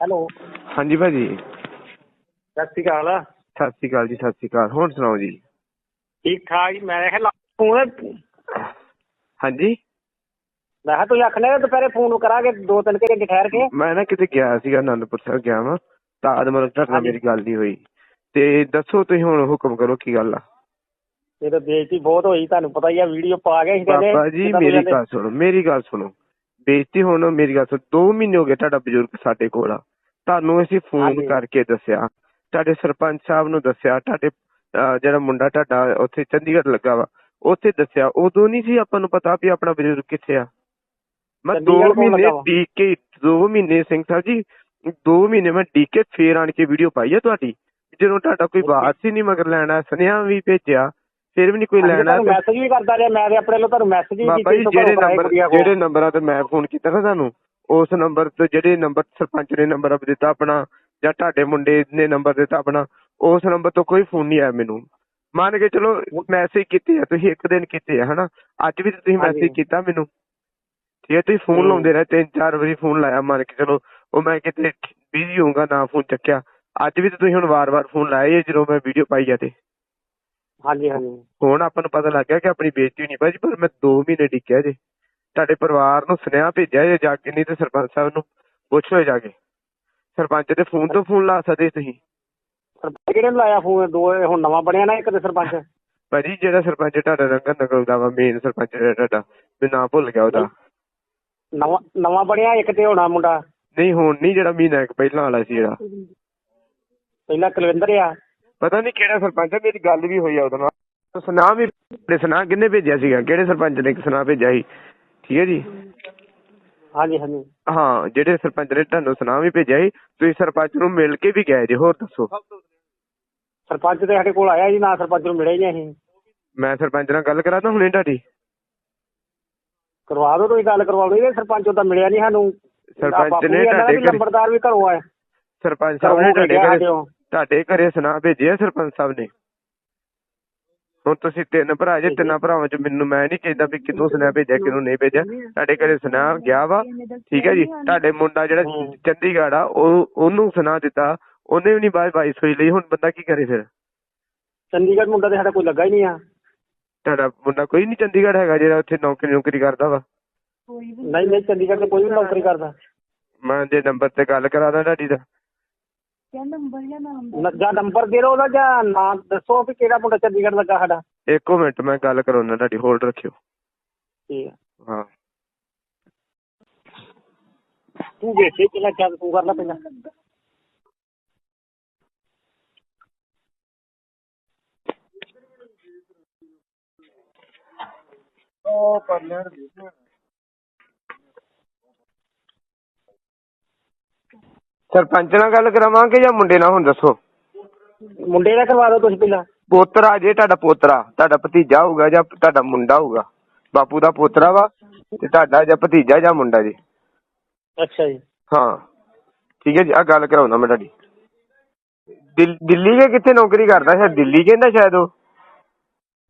Hello. ਹਾਂਜੀ ਭਾਜੀ। ਸਤਿ ਸ਼੍ਰੀ ਅਕਾਲ। ਸਤਿ ਸ਼੍ਰੀ ਅਕਾਲ ਜੀ ਸਤਿ ਸ਼੍ਰੀ ਅਕਾਲ। ਹੁਣ ਸੁਣਾਓ ਜੀ? ਠੀਕ ਠਾਕ ਜੀ। ਮੈਂ ਕਿਹਾ ਫੋਨ ਹਾਂਜੀ? ਮੈਂ ਕਿਹਾ ਤੁਸੀਂ ਆਖਣੇ ਦੁਪਹਿਰੇ ਫੋਨ ਕਰਾਂਗੇ ਦੋ ਤਿੰਨ ਘੰਟੇ ਠਹਿਰ ਕੇ। ਮੈਂ ਨਾ ਕਿਤੇ ਗਿਆ ਸੀਗਾ ਆਨੰਦਪੁਰ ਸਾਹਿਬ ਗਿਆ ਵਾਂ। ਤਾਂ ਮਤਲਬ ਤੁਹਾਡੇ ਨਾਲ। ਮੇਰੀ ਗੱਲ ਨਹੀਂ ਹੋਈ। ਤੇ ਦੱਸੋ ਤੁਸੀਂ ਹੁਣ ਹੁਕਮ ਕਰੋ ਕੀ ਗੱਲ ਆ? ਇਹ ਤਾਂ ਬੇਇੱਜ਼ਤੀ ਬਹੁਤ ਹੋਈ ਤੁਹਾਨੂੰ ਪਤਾ ਹੀ ਆ ਵੀਡੀਓ ਪਾ ਗਏ ਸੀ ਕਹਿੰਦੇ ਬਾਬਾ ਜੀ ਮੇਰੀ ਗੱਲ ਸੁਣੋ ਮੇਰੀ ਗੱਲ ਸੁਣੋ। ਬੇਇੱਜ਼ਤੀ ਹੁਣ ਮੇਰੀ ਗੱਲ ਸੁਣੋ 2 ਮਹੀਨੇ ਹੋ ਗਏ ਤੁਹਾਡਾ ਬਜ਼ੁਰਗ ਸਾਡੇ ਕੋਲ ਆ। ਤੁਹਾਨੂੰ ਅਸੀਂ ਫੋਨ ਹਾਂਜੀ। ਕਰਕੇ ਦੱਸਿਆ। ਤੁਹਾਡੇ ਸਰਪੰਚ ਸਾਹਿਬ ਨੂੰ ਦੱਸਿਆ ਤੁਹਾਡੇ ਅਹ, ਜਿਹੜਾ ਮੁੰਡਾ ਤੁਹਾਡਾ ਉੱਥੇ ਚੰਡੀਗੜ੍ਹ ਲੱਗਾ ਵਾ ਉੱਥੇ ਦੱਸਿਆ। ਉਦੋਂ ਨਹੀਂ ਸੀ ਆਪਾਂ ਨੂੰ ਪਤਾ ਵੀ ਆਪਣਾ ਬਜ਼ੁਰਗ ਕਿੱਥੇ ਆ। ਮੈਂ 2 ਚੰਡੀਗੜ੍ਹ ਕੌਣ ਮਹੀਨੇ ਲੱਗਾ ਵਾ? ਡੀਕ ਕੇ 2 ਮਹੀਨੇ ਸਿੰਘ ਸਾਹਿਬ ਜੀ 2 ਮਹੀਨੇ ਮੈਂ ਡੀਕ ਕੇ ਫੇਰ ਆਣ ਕੇ ਵੀਡੀਓ ਪਾਈ ਆ ਤੁਹਾਡੀ। ਜਦੋਂ ਤੁਹਾਡਾ ਕੋਈ ਬਾਤ ਹੀ ਨਹੀਂ ਮਗਰ ਲੈਣਾ ਸੁਨੇਹਾ ਵੀ ਭੇਜਿਆ ਫਿਰ ਵੀ ਨਹੀਂ ਕੋਈ ਲੈਣਾ। ਤੇ- ਮੈਸੇਜ ਵੀ ਕਰਦਾ ਰਿਹਾ ਮੈਂ ਤੇ ਆਪਣੇ ਵੱਲੋਂ ਤੁਹਾਨੂੰ ਮੈਸੇਜ ਵੀ ਬਾਬਾ ਜੀ ਨੰਬਰ। ਜਿਹੜੇ ਨੰਬਰਾਂ ਤੇ ਮੈਂ ਫੋਨ ਕੀਤਾ ਨਾ ਤੁਹਾਨੂੰ। ਉਸ ਨੰਬਰ ਤੇ ਜਿਹੜੇ ਨੰਬਰ ਸਰਪੰਚ ਨੇ ਨੰਬਰ ਦਿੱਤਾ ਆਪਣਾ ਜਾਂ ਤੁਹਾਡੇ ਮੁੰਡੇ ਨੇ ਨੰਬਰ ਦਿੱਤਾ ਆਪਣਾ ਉਸ ਨੰਬਰ ਤੋਂ ਕੋਈ ਫੋਨ ਨਹੀਂ ਆਇਆ ਮੈਨੂੰ। ਮੰਨ ਕੇ ਚਲੋ ਮੈਸੇਜ ਕੀਤੇ ਆ ਤੁਸੀਂ ਇੱਕ ਦਿਨ ਕੀਤੇ ਆ ਹਨਾ? ਅੱਜ ਵੀ ਤੁਸੀਂ। ਮੈਸੇਜ ਕੀਤਾ ਮੈਨੂੰ। ਠੀਕ ਹੈ ਤੁਸੀਂ ਫੋਨ। ਲਾਉਂਦੇ ਰਹੇ ਤਿੰਨ ਚਾਰ ਵਾਰੀ ਫੋਨ ਲਾਇਆ ਮੰਨ ਕੇ ਚਲੋ। ਉਹ ਮੈਂ ਕਿਤੇ ਬਿਜ਼ੀ ਹੋਊਗਾ ਨਾ ਫੋਨ ਚੱਕਿਆ। ਅੱਜ ਵੀ ਤੁਸੀਂ ਹੁਣ ਵਾਰ-ਵਾਰ ਫੋਨ ਲਾਇਆ ਜਦੋਂ ਮੈਂ ਵੀਡੀਓ ਪਾਈ ਆ ਤੇ। ਹਾਂਜੀ ਹਾਂਜੀ। ਹੁਣ ਆਪਾਂ ਨੂੰ ਪਤਾ ਲੱਗ ਗਿਆ ਕਿ ਆਪਣੀ ਬੇਇੱਜ਼ਤੀ ਨਹੀਂ ਭਾਜੀ ਪਰ ਮੈਂ 2 ਮਹੀਨੇ ਡਿੱਗਿਆ ਜੇ। ਤੁਹਾਡੇ ਪਰਿਵਾਰ ਨੂੰ ਸੁਨੇਹਾ ਭੇਜਿਆ ਜੇ ਜਾ ਕੇ ਨਹੀਂ ਤੇ ਸਰਪੰਚ ਸਾਹਿਬ ਨੂੰ ਪੁੱਛ ਜਾ ਕੇ। ਸਰਪੰਚ ਦੇ ਫੋਨ ਤੋਂ ਫੋਨ ਲਾ ਸਕਦੇ ਤੁਸੀਂ। ਸਰਪੰਚ ਕਿਹੜੇ ਨੂੰ ਲਾਇਆ ਫੋਨ? ਦੋ ਇਹ ਹੁਣ ਨਵਾਂ ਬਣਿਆ ਨਾ ਇੱਕ ਤੇ ਸਰਪੰਚ। ਭਾਜੀ ਜਿਹੜਾ ਸਰਪੰਚ ਤੁਹਾਡਾ ਰੰਗਨ ਨਗਲ ਦਾ ਵਾ ਮੇਨ ਸਰਪੰਚ ਜਿਹੜਾ ਤੁਹਾਡਾ ਮੈਂ ਨਾਂ ਭੁੱਲ ਗਿਆ ਉਹਦਾ। ਨਵਾਂ ਨਵਾਂ ਬਣਿਆ ਇੱਕ ਤੇ ਹੋਣਾ ਮੁੰਡਾ। ਨਹੀਂ ਹੁਣ ਨਹੀਂ ਜਿਹੜਾ ਮਹੀਨਾ ਇੱਕ ਪਹਿਲਾਂ ਵਾਲਾ ਸੀ ਜਿਹੜਾ। ਪਹਿਲਾਂ ਕੁਲਵਿੰਦਰ ਆ। ਪਤਾ ਨਹੀਂ ਕਿਹੜਾ ਸਰਪੰਚ ਹੈ ਮੇਰੀ ਗੱਲ ਵੀ ਹੋਈ ਆ ਉਹਦੇ ਨਾਲ। ਸੁਨਾ ਵੀ ਤੇ ਸੁਨਾ ਕਿੰਨੇ ਭੇਜਿਆ ਸੀਗਾ? ਕਿਹੜੇ ਸਰਪੰਚ ਨੇ ਸੁਨਾ ਭੇਜਿਆ ਸੀ? ਠੀਕ ਹੈ ਜੀ? ਹਾਂਜੀ ਹਾਂਜੀ। ਹਾਂ ਜਿਹੜੇ ਸਰਪੰਚ ਨੇ ਤੁਹਾਨੂੰ ਸੁਨਾ ਵੀ ਭੇਜਿਆ ਸੀ ਤੁਸੀਂ ਸਰਪੰਚ ਨੂੰ ਮਿਲ ਕੇ ਵੀ ਗਏ ਜੇ ਹੋਰ ਦੱਸੋ। ਸਰਪੰਚ ਤੇ ਸਾਡੇ ਕੋਲ ਆਇਆ ਜੀ ਨਾ ਸਰਪੰਚ ਨੂੰ ਮਿਲੇ ਹੀ ਨਹੀਂ ਅਸੀਂ। ਮੈਂ ਸਰਪੰਚ ਨਾਲ ਗੱਲ ਕਰਾਂ ਤਾਂ ਹੁਣੇ ਤੁਹਾਡੀ। ਕਰਵਾ ਦਿਓ ਤੁਸੀਂ ਗੱਲ ਕਰਵਾ ਦਿਓ ਇਹ ਸਰਪੰਚ ਉਹਦਾ ਮਿਲਿਆ ਨਹੀਂ ਸਾਨੂੰ। ਸਰਪੰਚ ਨੇ ਤੁਹਾਡੇ ਘਰੇ- ਵੀ ਘਰੋਂ ਆਇਆ। ਸਰਪੰਚ ਸਾਹਿਬ ਨੇ ਤੁਹਾਡੇ ਘਰੇ। ਤੁਹਾਡੇ ਘਰੇ ਸੁਨਾ ਭੇਜਿਆ ਸਰਪੰਚ ਸਾਹਿਬ ਨੇ। ਹੁਣ ਤੁਸੀਂ ਤਿੰਨ ਭਰਾ ਜੇ ਤਿੰਨਾਂ ਭਰਾਵਾਂ ਚ ਮੈਨੂੰ ਮੈਂ ਨਹੀਂ ਕਹਿੰਦਾ ਵੀ ਕਿਹਨੂੰ ਸੁਨੇਹਾ ਭੇਜਿਆ ਕਿਹਨੂੰ ਨਹੀਂ ਭੇਜਿਆ। ਤੁਹਾਡੇ ਘਰੇ ਸੁਨੇਹਾ ਗਿਆ ਵਾ। ਠੀਕ ਹੈ ਜੀ। ਤੁਹਾਡੇ ਮੁੰਡਾ ਜਿਹੜਾ। ਚੰਡੀਗੜ੍ਹ ਆ ਉਹ ਉਹਨੂੰ ਸੁਨੇਹਾ ਦਿੱਤਾ। ਉਹਨੇ ਵੀ ਨਹੀਂ ਬਾਈ ਬਾਈ ਸੋਈ ਲਈ। ਹੁਣ ਬੰਦਾ ਕੀ ਕਰੇ ਫਿਰ? ਚੰਡੀਗੜ੍ਹ ਮੁੰਡਾ ਤੇ ਸਾਡਾ ਕੋਈ ਲੱਗਾ ਹੀ ਨਹੀਂ ਆ। ਤੁਹਾਡਾ ਮੁੰਡਾ ਕੋਈ ਨਹੀਂ ਚੰਡੀਗੜ੍ਹ ਹੈਗਾ ਜਿਹੜਾ ਉੱਥੇ ਨੌਕਰੀ ਨੌਕਰੀ ਕਰਦਾ ਵਾ। ਨਹੀਂ ਨਹੀਂ ਚੰਡੀਗੜ੍ਹ ਤੇ ਕੋਈ ਵੀ ਨੌਕਰੀ ਕਰਦਾ। ਮੈਂ ਜੇ ਨੰਬਰ ਤੇ ਗੱਲ ਕਰਾ ਦਾਂ ਤੁਹਾਡੀ ਦਾ ਜਾਂ ਨੰਬਰ ਦੇ ਦਿਓ ਉਹਦਾ ਜਾਂ ਨਾਂ ਦੱਸੋ ਵੀ ਕਿਹੜਾ ਮੁੰਡਾ ਚੰਡੀਗੜ੍ਹ ਲੱਗਾ ਸਾਡਾ। ਇੱਕੋ ਮਿੰਟ ਮੈਂ ਗੱਲ ਕਰਾਉਣਾ ਤੁਹਾਡੀ ਹੋਲਡ ਰੱਖਿਓ। ਠੀਕ ਆ। ਹਾਂ। ਤੂੰ ਵੇਖੇ ਪਹਿਲਾਂ ਚੱਲ ਤੂੰ ਕਰ ਲੈ ਪਹਿਲਾਂ। ਉਹ ਪਰ ਲੈਣ ਸਰਪੰਚ ਨਾਲ ਗੱਲ ਕਰਾਵਾਂਗੇ ਜਾਂ ਮੁੰਡੇ ਨਾਲ? ਹੁਣ ਦੱਸੋ। ਮੁੰਡੇ ਦਾ ਕਰਵਾ ਦਿਓ ਤੁਸੀਂ ਪਹਿਲਾਂ। ਪੋਤਰਾ ਜੇ ਤੁਹਾਡਾ ਪੋਤਰਾ ਤੁਹਾਡਾ ਭਤੀਜਾ ਹੋਊਗਾ ਜਾਂ ਤੁਹਾਡਾ ਮੁੰਡਾ ਹੋਊਗਾ ਬਾਪੂ ਦਾ ਪੋਤਰਾ ਵਾ ਤੇ ਤੁਹਾਡਾ ਜਾਂ ਭਤੀਜਾ ਜਾਂ ਮੁੰਡਾ ਜੀ। ਅੱਛਾ ਜੀ। ਹਾਂ। ਠੀਕ ਹੈ ਜੀ ਆ ਗੱਲ ਕਰਾਉਣਾ ਮੈਂ ਤੁਹਾਡੀ। ਦਿੱਲ- ਦਿੱਲੀ ਕੇ ਕਿੱਥੇ ਨੌਕਰੀ ਕਰਦਾ? ਸ਼ਾਇਦ ਦਿੱਲੀ ਕਹਿੰਦਾ ਸ਼ਾਇਦ ਉਹ।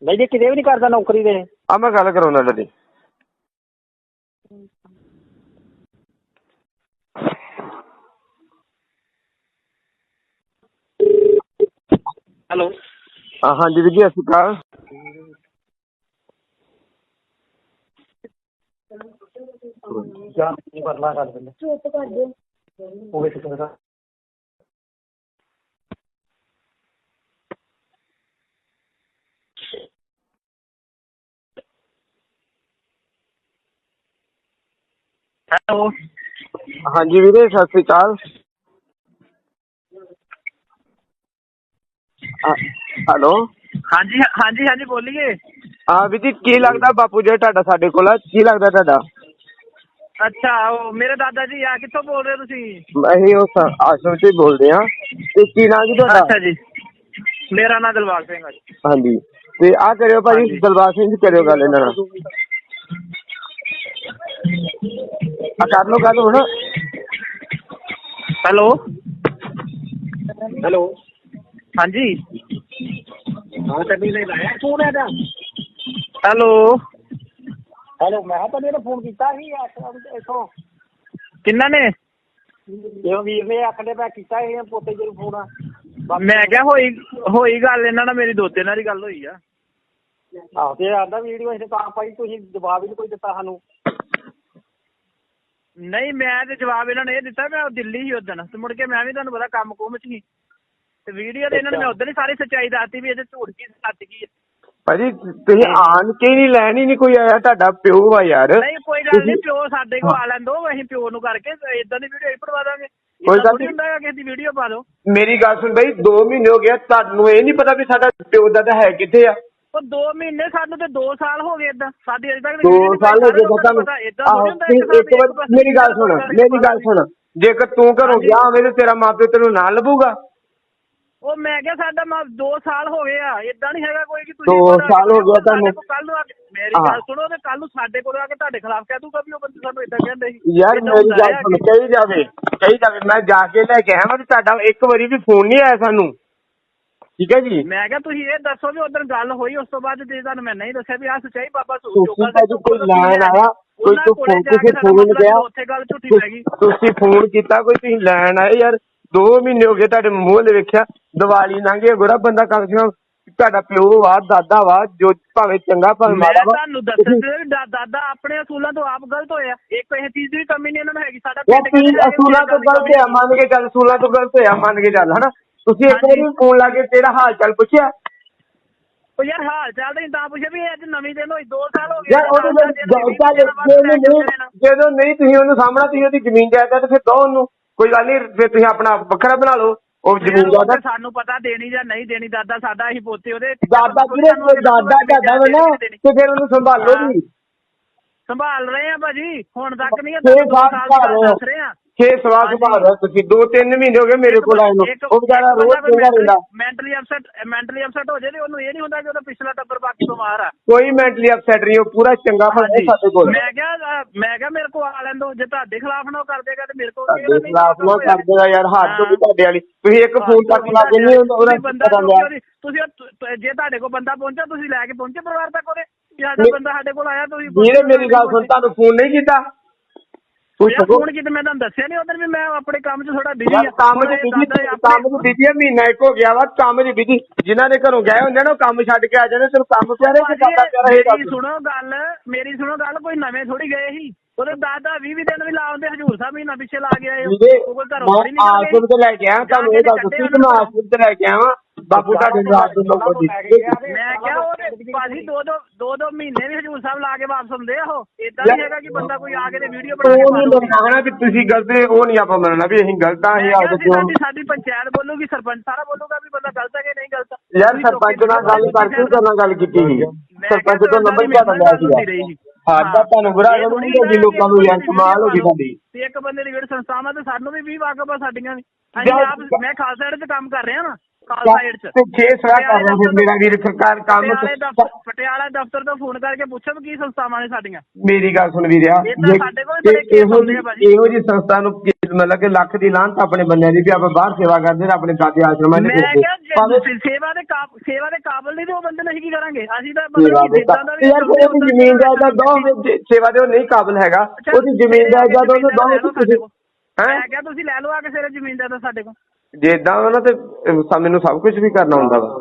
ਨਹੀਂ ਜੀ ਕਿਤੇ ਵੀ ਨਹੀਂ ਕਰਦਾ ਨੌਕਰੀ ਦੇ ਆ ਮੈਂ ਗੱਲ ਕਰਾਉਣਾ ਤੁਹਾਡੀ। ਹੈਲੋ। ਹਾਂ ਹਾਂਜੀ ਵੀਰ ਜੀ ਸਤਿ ਸ਼੍ਰੀ ਅਕਾਲ। ਜਾਂ ਕੀ ਕਰਨਾ ਕਰ ਦਿੰਦੇ ਚੁੱਪ ਕਰ ਦਿਓ ਉਹ ਵੇਖ ਕਰਦਾ ਹੈਲੋ। ਹਾਂਜੀ ਵੀਰੇ ਸਤਿ ਸ਼੍ਰੀ ਅਕਾਲ ਹਾਂ, ਹੈਲੋ? ਹਾਂਜੀ ਹਾਂਜੀ ਹਾਂਜੀ ਬੋਲੀਏ। ਹਾਂ ਵੀਰ ਜੀ ਕੀ ਲੱਗਦਾ ਬਾਪੂ ਜੀ ਤੁਹਾਡਾ ਸਾਡੇ ਕੋਲ? ਆ ਕੀ ਲੱਗਦਾ ਤੁਹਾਡਾ? ਅੱਛਾ ਉਹ ਮੇਰੇ ਦਾਦਾ ਜੀ ਆ ਕਿੱਥੋਂ ਬੋਲ ਰਹੇ ਹੋ ਤੁਸੀਂ? ਅਸੀਂ ਉਸ ਆਸ਼ਰਮ ਤੋਂ ਹੀ ਬੋਲਦੇ ਆ ਤੇ ਕੀ ਨਾਂ ਜੀ ਤੁਹਾਡਾ? ਅੱਛਾ ਜੀ। ਮੇਰਾ ਨਾਮ ਦਿਲਬਾਗ ਸਿੰਘ ਹੈ ਜੀ। ਹਾਂਜੀ। ਤੇ ਆ ਕਰਿਓ ਭਾਜੀ ਹਾਂਜੀ। ਦਲਬਾਗ ਸਿੰਘ ਜੀ ਕਰਿਓ ਗੱਲ ਇਹਨਾਂ ਨਾਲ। ਆ ਕਰ ਲਓ ਗੱਲ ਹੁਣ। ਹੈਲੋ। ਹੈਲੋ। ਹਾਂਜੀ। ਹਾਂ ਤੱਬੀ ਨਹੀਂ ਲਾਇਆ। ਫੋਨ ਇਹਦਾ ਹੈਲੋ। ਹੈਲੋ ਮੈਂ ਤਾਂ ਇਹਨੇ ਫੋਨ ਕੀਤਾ ਸੀ ਇਥੋਂ। ਕਿੰਨਾ ਨੇ? ਜਿਵੇਂ ਵੀਰ ਨੇ ਆਖਦੇ ਪਿਆ ਕੀਤਾ ਇਹ ਪੋਤੇ ਜੀ ਨੂੰ ਫੋਨ। ਮੈਂ ਕਿਹਾ ਹੋਈ ਹੋਈ ਗੱਲ ਇਹਨਾਂ ਨਾਲ ਮੇਰੀ ਦੋਤੇ ਨਾਲ ਹੀ ਗੱਲ ਹੋਈ ਆ। ਆਹੋ ਤੇ ਆਂਦਾ ਵੀਡੀਓ ਇਹਨੇ ਤਾਂ ਪਾਈ ਤੁਸੀਂ ਜਵਾਬ ਹੀ ਨਹੀਂ ਕੋਈ ਦਿੱਤਾ ਸਾਨੂੰ। ਨਹੀਂ ਮੈਂ ਤੇ ਜਵਾਬ ਇਹਨਾਂ ਨੇ ਇਹ ਦਿੱਤਾ ਮੈਂ ਦਿੱਲੀ ਸੀ ਉਦੋਂ ਤੇ ਮੁੜ ਕੇ ਮੈਂ ਵੀ ਤੁਹਾਨੂੰ ਪਤਾ ਕੰਮ ਕੁਮ ਚ ਸੀ ਤੇ ਵੀਡੀਓ ਤੇ ਇਹਨਾਂ ਨੇ ਮੈਂ ਉਦੋਂ ਹੀ ਸਾਰੀ ਸੱਚਾਈ ਦੱਸਤੀ ਵੀ ਇਹਦੇ ਝੂਠ ਕੀ ਸੱਚ ਕੀ ਹੈ। ਭਾਜੀ ਤੁਸੀਂ ਆਣ ਕੇ ਨਹੀਂ ਲੈਣੀ ਨਹੀਂ ਕੋਈ ਆਇਆ ਤੁਹਾਡਾ ਪਿਓ ਆ ਯਾਰ। ਨਹੀਂ ਕੋਈ ਗੱਲ ਨਹੀਂ ਪਿਓ ਸਾਡੇ ਕੋਲ ਆ ਲੈਂਦੋ ਅਸੀਂ ਪਿਓ ਨੂੰ ਕਰਕੇ ਇਦਾਂ ਦੀ ਵੀਡੀਓ ਹੀ ਪੜਵਾ ਦਾਂਗੇ। ਕੋਈ ਏਦਾਂ ਗੱਲ ਨਹੀਂ। ਹੁੰਦਾ ਹੈਗਾ ਕਿਸੇ ਦੀ ਵੀਡੀਓ ਪਾ ਦਿਓ। ਮੇਰੀ ਗੱਲ ਸੁਣ ਬਈ 2 ਮਹੀਨੇ ਹੋ ਗਏ ਤੁਹਾਨੂੰ ਇਹ ਨਹੀਂ ਪਤਾ ਵੀ ਸਾਡਾ ਪਿਓ ਦਾ ਤਾਂ ਹੈ ਕਿੱਥੇ ਆ। ਉਹ 2 ਮਹੀਨੇ ਸਾਨੂੰ ਤੇ 2 ਸਾਲ ਹੋ ਗਏ ਇਦਾਂ ਸਾਡੀ ਅਜੇ ਤੱਕ 2 ਸਾਲ ਹੋ ਗਏ ਤਾਂ ਤੁਹਾਨੂੰ। ਇਦਾਂ ਆਹੋ ਥੋੜੀ ਹੁੰਦਾ ਤੁਸੀਂ ਇੱਕ ਇੱਕ ਵਾਰ ਮੇਰੀ ਗੱਲ ਸੁਣ ਮੇਰੀ ਗੱਲ ਸੁਣ। ਜੇਕਰ ਤੂੰ ਘਰੋਂ ਹਾਂਜੀ। ਗਿਆ ਹੋਵੇਂ ਤੇ ਤੇਰਾ ਮਾਪਿਓ ਤੈਨੂੰ ਨਾਲ ਲੱਭੂਗਾ। ਉਹ ਮੈਂ ਕਿਹਾ ਸਾਡਾ ਮਾ 2 ਸਾਲ ਹੋ ਗਏ ਆ ਇਦਾਂ ਨਹੀਂ ਹੈਗਾ ਕੋਈ ਕਿ ਦੋ ਸਾਲ ਹੋ ਗਏ ਤੁਹਾਨੂੰ। ਕੱਲ ਨੂੰ ਆ ਕੇ ਮੇਰੀ ਹਾਂ। ਗੱਲ ਸੁਣੋ ਤੇ ਕੱਲ ਨੂੰ ਸਾਡੇ ਕੋਲ ਆ ਕੇ ਤੁਹਾਡੇ ਖਿਲਾਫ ਕਹਿ ਦੂਗਾ ਵੀ ਉਹ ਬੰਦੇ ਸਾਨੂੰ ਇਦਾਂ ਕਹਿੰਦੇ ਸੀ। ਯਾਰ ਏਦਾਂ ਮੇਰੀ ਹੁੰਦਾ ਗੱਲ ਹੈ ਸੁਣ ਕਹੀ ਜਾਵੇ ਕਹੀ ਜਾਵੇ ਮੈਂ ਜਾ ਕੇ ਲੈ ਕੇ ਆਇਆ ਮੈਂ ਤੇ ਤੁਹਾਡਾ ਇੱਕ ਵਾਰੀ ਵੀ ਫੋਨ ਨਹੀਂ ਆਇਆ ਸਾਨੂੰ। ਠੀਕ ਹੈ ਜੀ? ਮੈਂ ਕਿਹਾ ਤੁਸੀਂ ਇਹ ਦੱਸੋ ਵੀ ਉਧਰ ਗੱਲ ਹੋਈ ਉਸ ਤੋਂ ਬਾਅਦ ਜੇ ਤੁਹਾਨੂੰ ਮੈਂ ਨਹੀਂ ਦੱਸਿਆ ਵੀ ਆ ਸੱਚਾਈ ਬਾਬਾ ਤੁਸੀਂ ਭਾਜੀ ਕੋਈ ਲੈਣ ਆਇਆ? ਕੋਈ ਤੂੰ ਫੋਨ ਕਿਸੇ ਫੋਨ ਗਿਆ? ਉੱਥੇ ਗੱਲ ਝੂਠੀ ਪੈ ਗਈ। ਤੁਸੀਂ ਫੋਨ ਕੀਤਾ ਕੋਈ ਤੁਸੀਂ ਲੈਣ ਆਏ ਯਾਰ? 2 ਮਹੀਨੇ ਹੋ ਗਏ ਤੁਹਾਡੇ ਮੂੰਹ ਦੇ ਵੇਖਿਆ ਦੀਵਾਲੀ ਲੰਘੇ ਗੋਰਾ ਬੰਦਾ ਕਮ ਸੇ ਕਮ ਤੁਹਾਡਾ ਪਿਓ ਵਾ ਦਾਦਾ ਵਾ ਜੋ ਭਾਵੇਂ ਚੰਗਾ ਭਾਵੇਂ ਮੈਂ ਮਾੜਾ ਵਾ। ਤੁਹਾਨੂੰ ਦੱਸਣ ਤੇ ਦਾ- ਦਾਦਾ ਆਪਣੇ ਅਸੂਲਾਂ ਤੋਂ ਆਪ ਗਲਤ ਹੋਇਆ। ਇੱਕ ਇਹ ਚੀਜ਼ ਦੀ ਕਮੀ ਨਹੀਂ ਇਹਨਾਂ ਨੂੰ ਹੈਗੀ ਸਾਡਾ ਪਿੰਡ ਹੈ, ਅਸੂਲਾਂ ਤੋਂ ਗਲਤ ਦੀ ਆ ਮੰਨ ਕੇ ਚੱਲ ਅਸੂਲਾਂ ਤੋਂ ਗਲਤ ਹੋਇਆ ਮੰਨ ਕੇ ਚੱਲ ਹਨਾ? ਤੁਸੀਂ ਇੱਕ। ਵਾਰੀ ਫੋਨ ਲਾ ਕੇ ਤੇਰਾ ਹਾਲ ਚਾਲ ਪੁੱਛਿਆ। ਉਹ ਯਾਰ ਹਾਲ ਚਾਲ ਤਾਂ ਤਾਂ ਪੁੱਛਿਆ ਵੀ ਇਹ ਅੱਜ ਨਵੀਂ ਦਿਨ ਹੋਈ 2 ਸਾਲ ਹੋ ਗਏ ਯਾਰ ਉਹਦੇ ਨਾਲ ਚੱਲ ਨਹੀਂ। ਜਦੋਂ ਨਹੀਂ ਤੁਸੀਂ ਉਹਨੂੰ ਸਾਹਮਣਾ ਤੁਸੀਂ ਉਹਦੀ ਜ਼ਮੀਨ ਜਾਇਦਾਦ ਫਿਰ ਦੋ ਉਹਨੂੰ। ਕੋਈ ਗੱਲ ਨਹੀਂ ਫਿਰ ਤੁਸੀਂ ਆਪਣਾ ਵੱਖਰਾ ਬਣਾ ਲਓ ਉਹ ਜ਼ਮੀਨ ਜਾਇਦਾਦ ਸਾਨੂੰ ਪਤਾ ਦੇਣੀ ਜਾਂ ਨਹੀਂ ਦੇਣੀ ਦਾਦਾ ਸਾਡਾ ਅਸੀਂ ਪੋਤੇ ਉਹਦੇ ਦਾਦਾ ਵੀਰੇ ਕੋਈ ਦਾਦਾ ਤੁਹਾਡਾ ਵਾ ਨਾ ਤੇ ਫਿਰ ਉਹਨੂੰ ਸੰਭਾਲੋ ਵੀ ਸੰਭਾਲ ਰਹੇ ਆ ਭਾਜੀ ਹੁਣ ਤੱਕ ਨਹੀਂ ਛੇ ਦੋ ਸਾਲ ਦੀ ਦੱਸ ਰਹੇ ਆ। ਛੇ ਸਵਾਲ ਹਾਂਜੀ। ਸੰਭਾਲ ਰਹੇ ਹੋ ਤੁਸੀਂ ਦੋ ਤਿੰਨ ਮਹੀਨੇ ਹੋ ਗਏ ਮੇਰੇ ਕੋਲ ਆਏ ਨੂੰ। ਉਹ ਵਿਚਾਰਾ ਰੋਜ਼ ਕਹਿੰਦਾ ਰਹਿੰਦਾ। ਮੈਂਟਲੀ ਅਪਸੈਟ ਮੈਂਟਲੀ ਅਪਸੈਟ ਹੋ ਜੇ ਤੇ ਉਹਨੂੰ ਇਹ ਨਹੀਂ ਹੁੰਦਾ ਕਿ ਉਹਦਾ ਪਿਛਲਾ ਟੱਬਰ ਬਾਕੀ ਬਿਮਾਰ ਆ। ਕੋਈ ਮੈਂਟਲੀ ਅਪਸੈਟ ਨਹੀਂ ਉਹ ਪੂਰਾ ਚੰਗਾ ਹੈ ਸਾਡੇ ਕੋਲ। ਮੈਂ ਕਿਹਾ ਮੈਂ ਕਿਹਾ ਮੇਰੇ ਕੋਲ ਆ ਲੈਂਦੋ ਜੇ ਤੁਹਾਡੇ ਖਿਲਾਫ ਨਾ ਕਰ ਦੇਗਾ ਤੇ ਮੇਰੇ ਕੋਲ ਸਾਡੇ ਖਿਲਾਫ ਨਾ ਕਰ ਦੇਗਾ ਯਾਰ ਹੱਥ ਤੋਂ ਵੀ ਤੁਹਾਡੇ ਵਾਲੀ। ਤੁਸੀਂ ਇੱਕ ਫੋਨ ਤੱਕ ਲਾ ਕੇ ਨਹੀਂ ਉਹਦਾ ਤੁਸੀਂ ਬੰਦਾ ਪਤਾ ਜੇ ਤੁਹਾਡੇ ਕੋਲ ਬੰਦਾ ਪਹੁੰਚਾ ਤੁਸੀਂ ਲੈ ਕੇ ਪਹੁੰਚੇ ਪਰਿਵਾਰ ਤੱਕ ਉਹਦੇ? ਸਾਡਾ। ਬੰਦਾ ਸਾਡੇ ਕੋਲ ਆਇਆ ਤੁਸੀਂ ਵੀਰੇ ਮੇਰੀ ਗੱਲ ਸੁਣ ਤੁਹਾਨੂੰ ਫੋਨ ਨਹੀਂ ਕੀਤਾ? ਸਗੋਂ ਫੋਨ ਕਿਤੇ ਮੈਂ ਤੁਹਾਨੂੰ ਦੱਸਿਆ ਨਹੀਂ ਉਧਰ ਵੀ ਮੈਂ ਆਪਣੇ ਕੰਮ 'ਚ ਥੋੜਾ ਬਿਜ਼ੀ ਆ। ਕੰਮ ਇਹ ਬਿਜ਼ੀ ਕੰਮ ਦੀ ਬਿਜ਼ੀ ਆ ਮਹੀਨਾ ਇੱਕ ਹੋ ਗਿਆ ਵਾ ਕੰਮ ਦੀ ਬਿਜ਼ੀ ਜਿਨ੍ਹਾਂ ਦੇ ਘਰੋਂ ਗਏ ਹੁੰਦੇ ਨੇ ਉਹ ਕੰਮ ਛੱਡ ਕੇ ਆ ਜਾਂਦੇ ਤੈਨੂੰ ਕੰਮ ਪਿਆਰੇ ਕਿ ਪਿਆਰਾ ਇਹ ਸੁਣੋ ਗੱਲ ਮੇਰੀ ਸੁਣੋ ਗੱਲ ਕੋਈ ਨਵੇਂ ਥੋੜੀ ਗਏ ਸੀ? ਉਹਦੇ ਦਾਦਾ 20 20 ਦਿਨ ਵੀ ਲਾਉਂਦੇ ਹਜੂਰ ਸਾਹਿਬ ਮਹੀਨਾ ਪਿੱਛੇ ਲਾ ਕੇ ਆਏ ਹੋ। ਵੀਰੇ ਉਹ ਕੋਈ ਘਰੋਂ ਨਿਕਲ ਤੇ ਲੈ ਕੇ ਆਇਆ ਤੁਹਾਨੂੰ ਇਹ ਦੱਸੀ ਕਿ ਮੈਂ ਆਸ਼ਰਮ ਤੇ ਲੈ ਕੇ ਆਇਆ ਬਾਪੂ ਤੁਹਾਡੇ ਰਾਤ ਦੇ ਲੋਕੋ ਦੀ ਮੈਂ ਕਿਹਾ ਉਹਦੇ ਭਾਜੀ ਦੋ ਦੋ ਦੋ ਦੋ ਮਹੀਨੇ ਵੀ ਹਜੂਰ ਸਾਹਿਬ ਲਾ ਕੇ ਵਾਪਸ ਹੁੰਦੇ ਆ ਉਹ। ਇਦਾਂ ਨਹੀਂ ਹੈਗਾ ਕਿ ਬੰਦਾ ਕੋਈ ਆ ਕੇ ਤੇ ਵੀਡੀਓ ਬਣਾ ਕੇ ਉਹ ਨਹੀਂ। ਮੰਨਣਾ ਕਿ ਤੁਸੀਂ ਗਲਤ ਹੈ ਉਹ ਨਹੀਂ ਆਪਾਂ ਮੰਨਣਾ ਵੀ ਅਸੀਂ ਗਲਤ ਆ ਆਪਦੇ ਅਸੀਂ ਪਿਓ ਸਾਡੀ ਪੰਚਾਇਤ ਬੋਲੂਗੀ ਸਰਪੰਚ ਸਾਰਾ ਬੋਲੂਗਾ ਵੀ ਬੰਦਾ ਗਲਤ ਹੈ ਕਿ ਨਹੀਂ ਗਲਤ ਯਾਰ ਸਰਪੰਚ ਨਾਲ ਗੱਲ ਕਰਕੇ ਤੇ ਗੱਲ ਕੀਤੀ ਸੀ। ਸਰਪੰਚ ਤੋਂ ਨੰਬਰ ਕਿਹਦਾ ਲਿਆ ਸੀਗਾ? ਸਾਡਾ ਤੁਹਾਨੂੰ ਬੁਰਾ ਲੱਗਦਾ ਜੀ ਲੋਕਾਂ ਨੂੰ ਯਾਰ ਕਮਾਲ ਹੋ ਗਈ ਸਾਡੀ। ਤੇ ਇੱਕ ਬੰਦੇ ਦੀ ਜਿਹੜੀ ਸੰਸਥਾਵਾਂ ਤੇ ਸਾਨੂੰ ਵੀ 20 ਵਾਕਫ ਆ ਸਾਡੀਆਂ ਵੀ। ਅਸੀਂ ਯਾਰ, ਆਪ ਮੈਂ ਖਾਲਸਾ ਏਡ 'ਚ ਕੰਮ ਕਰ ਰਿਹਾ ਨਾ ਖਾਲਸਾ ਏਡ 'ਚ। ਤੇ ਛੇ ਸਵਾਲ ਕਰ ਰਹੇ ਫਿਰ ਮੇਰਾ ਵੀਰ ਸਰਕਾਰ ਕੰਮ ਪਟਿਆਲੇ ਦਫ਼ਤਰ ਤੋਂ ਫੋਨ ਕਰਕੇ ਪੁੱਛੋ ਵੀ ਕੀ ਸੰਸਥਾਵਾਂ ਨੇ ਸਾਡੀਆਂ। ਮੇਰੀ ਗੱਲ ਸੁਣ ਵੀਰਿਆ ਇਹ ਇਹੋ ਜੀ ਸੰਸਥਾ ਨੂੰ ਮਤਲਬ ਕਿ ਲੱਖ ਦੀ ਲਾਂਤ ਆਪਣੇ ਬੰਦਿਆਂ ਦੀ ਵੀ ਆਪਾਂ ਬਾਹਰ ਸੇਵਾ ਕਰਦੇ ਨੇ ਆਪਣੇ ਦਾਦੇ ਆਸ਼ਰਮਾਂ ਦੇ ਮੈਂ ਵਿੱਚ ਕਿਹਾ ਭਾਵੇਂ ਜੇ ਸੇਵਾ ਦੇ ਕਾਬ ਸੇਵਾ ਦੇ ਕਾਬਲ ਨਹੀਂ ਤੇ ਉਹ ਬੰਦੇ ਨਹੀਂ ਕੀ ਕਰਾਂਗੇ? ਅਸੀਂ ਤਾਂ ਸੇਵਾ ਮਤਲਬ ਦੇ ਕਿ ਜਿੱਦਾਂ ਦਾ ਵੀ ਯਾਰ ਕੋਈ ਉਹਦੀ ਜ਼ਮੀਨ ਜਾਇਦਾਦ ਦੋ ਵਿੱਚ ਸੇਵਾ ਦੇ ਉਹ ਨਹੀਂ ਕਾਬਲ ਹੈਗਾ। ਅੱਛਾ, ਉਹਦੀ ਜ਼ਮੀਨ ਜਾਇਦਾਦ ਉਹਨੂੰ ਦੋ ਕੋਲ। ਹੈ? ਮੈਂ ਕਿਹਾ ਤੁਸੀਂ ਲੈ ਲਓ ਆ ਕੇ ਸਿਰੇ ਜ਼ਮੀਨ ਦਾ ਸਾਡੇ ਕੋਲ। ਜੇ ਇਦਾਂ ਵਾ ਨਾ ਤੇ ਅਹ ਸਾ- ਮੈਨੂੰ ਸਭ ਕੁਝ ਵੀ ਕਰਨਾ ਹੁੰਦਾ ਵਾ।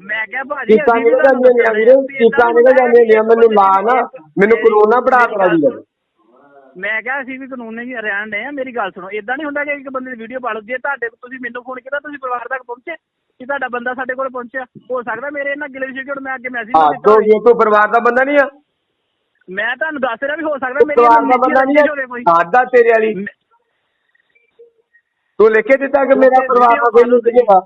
ਮੈਂ ਕਿਹਾ ਭਾਜੀ ਚੀਕਾਂ ਅਸੀਂ ਵੀ ਨਿਕਲ ਤੁਹਾਨੂੰ ਜਾਂਦੀਆਂ ਨੇ ਵੀਰੇ ਚੀਕਾਂ ਨਿਕਲ ਜਾਂਦੀਆਂ ਨੇ ਮੈਨੂੰ ਲਾ ਨਾ ਮੈਨੂੰ ਕਰੋਨਾ ਬੜਾ ਕਰਾ ਦੀ ਗੱਲ ਮੈਂ ਕਿਹਾ ਅਸੀਂ ਵੀ ਕਾਨੂੰਨ ਨਹੀਂ ਰਹਿਣ ਦੇ ਆ ਮੇਰੀ ਗੱਲ ਸੁਣੋ। ਇਦਾਂ ਨਹੀਂ ਹੁੰਦਾ ਕਿ ਇੱਕ ਬੰਦੇ ਦੀ ਵੀਡੀਓ ਪਾ ਲਓ। ਜੇ ਤੁਹਾਡੇ ਤੁਸੀਂ ਮੈਨੂੰ ਫੋਨ ਕੀਤਾ ਤੁਸੀਂ ਪਰਿਵਾਰ ਤੱਕ ਪਹੁੰਚੇ। ਕਿ ਤੁਹਾਡਾ ਬੰਦਾ ਸਾਡੇ ਕੋਲ ਪਹੁੰਚਿਆ ਹੋ ਸਕਦਾ ਮੇਰੇ ਇਹਨਾਂ ਗਿਲੇ ਵਿਸ਼ੇ ਮੈਂ ਅੱਗੇ ਮੈਸੇਜ ਹਾਂ ਦਿੱਤਾ ਤੋ ਹੋਵੇ। ਇਹ ਤੋਂ ਪਰਿਵਾਰ ਦਾ ਬੰਦਾ ਨਹੀਂ ਆ। ਮੈਂ ਤੁਹਾਨੂੰ ਦੱਸ ਰਿਹਾ ਵੀ ਹੋ ਸਕਦਾ ਮੇਰੇ ਪਰਿਵਾਰ ਨਾਲ ਦਾ ਬੰਦਾ ਨਹੀਂ ਆ। ਸਾਡਾ ਤੇਰੇ ਵਾਲੀ। ਤੂੰ ਲਿਖ ਕੇ ਦਿੱਤਾ ਕਿ ਮੇਰਾ ਪਰਿਵਾਰ ਦਾ ਕੋਈ ਨਹੀਂ ਹੈਗਾ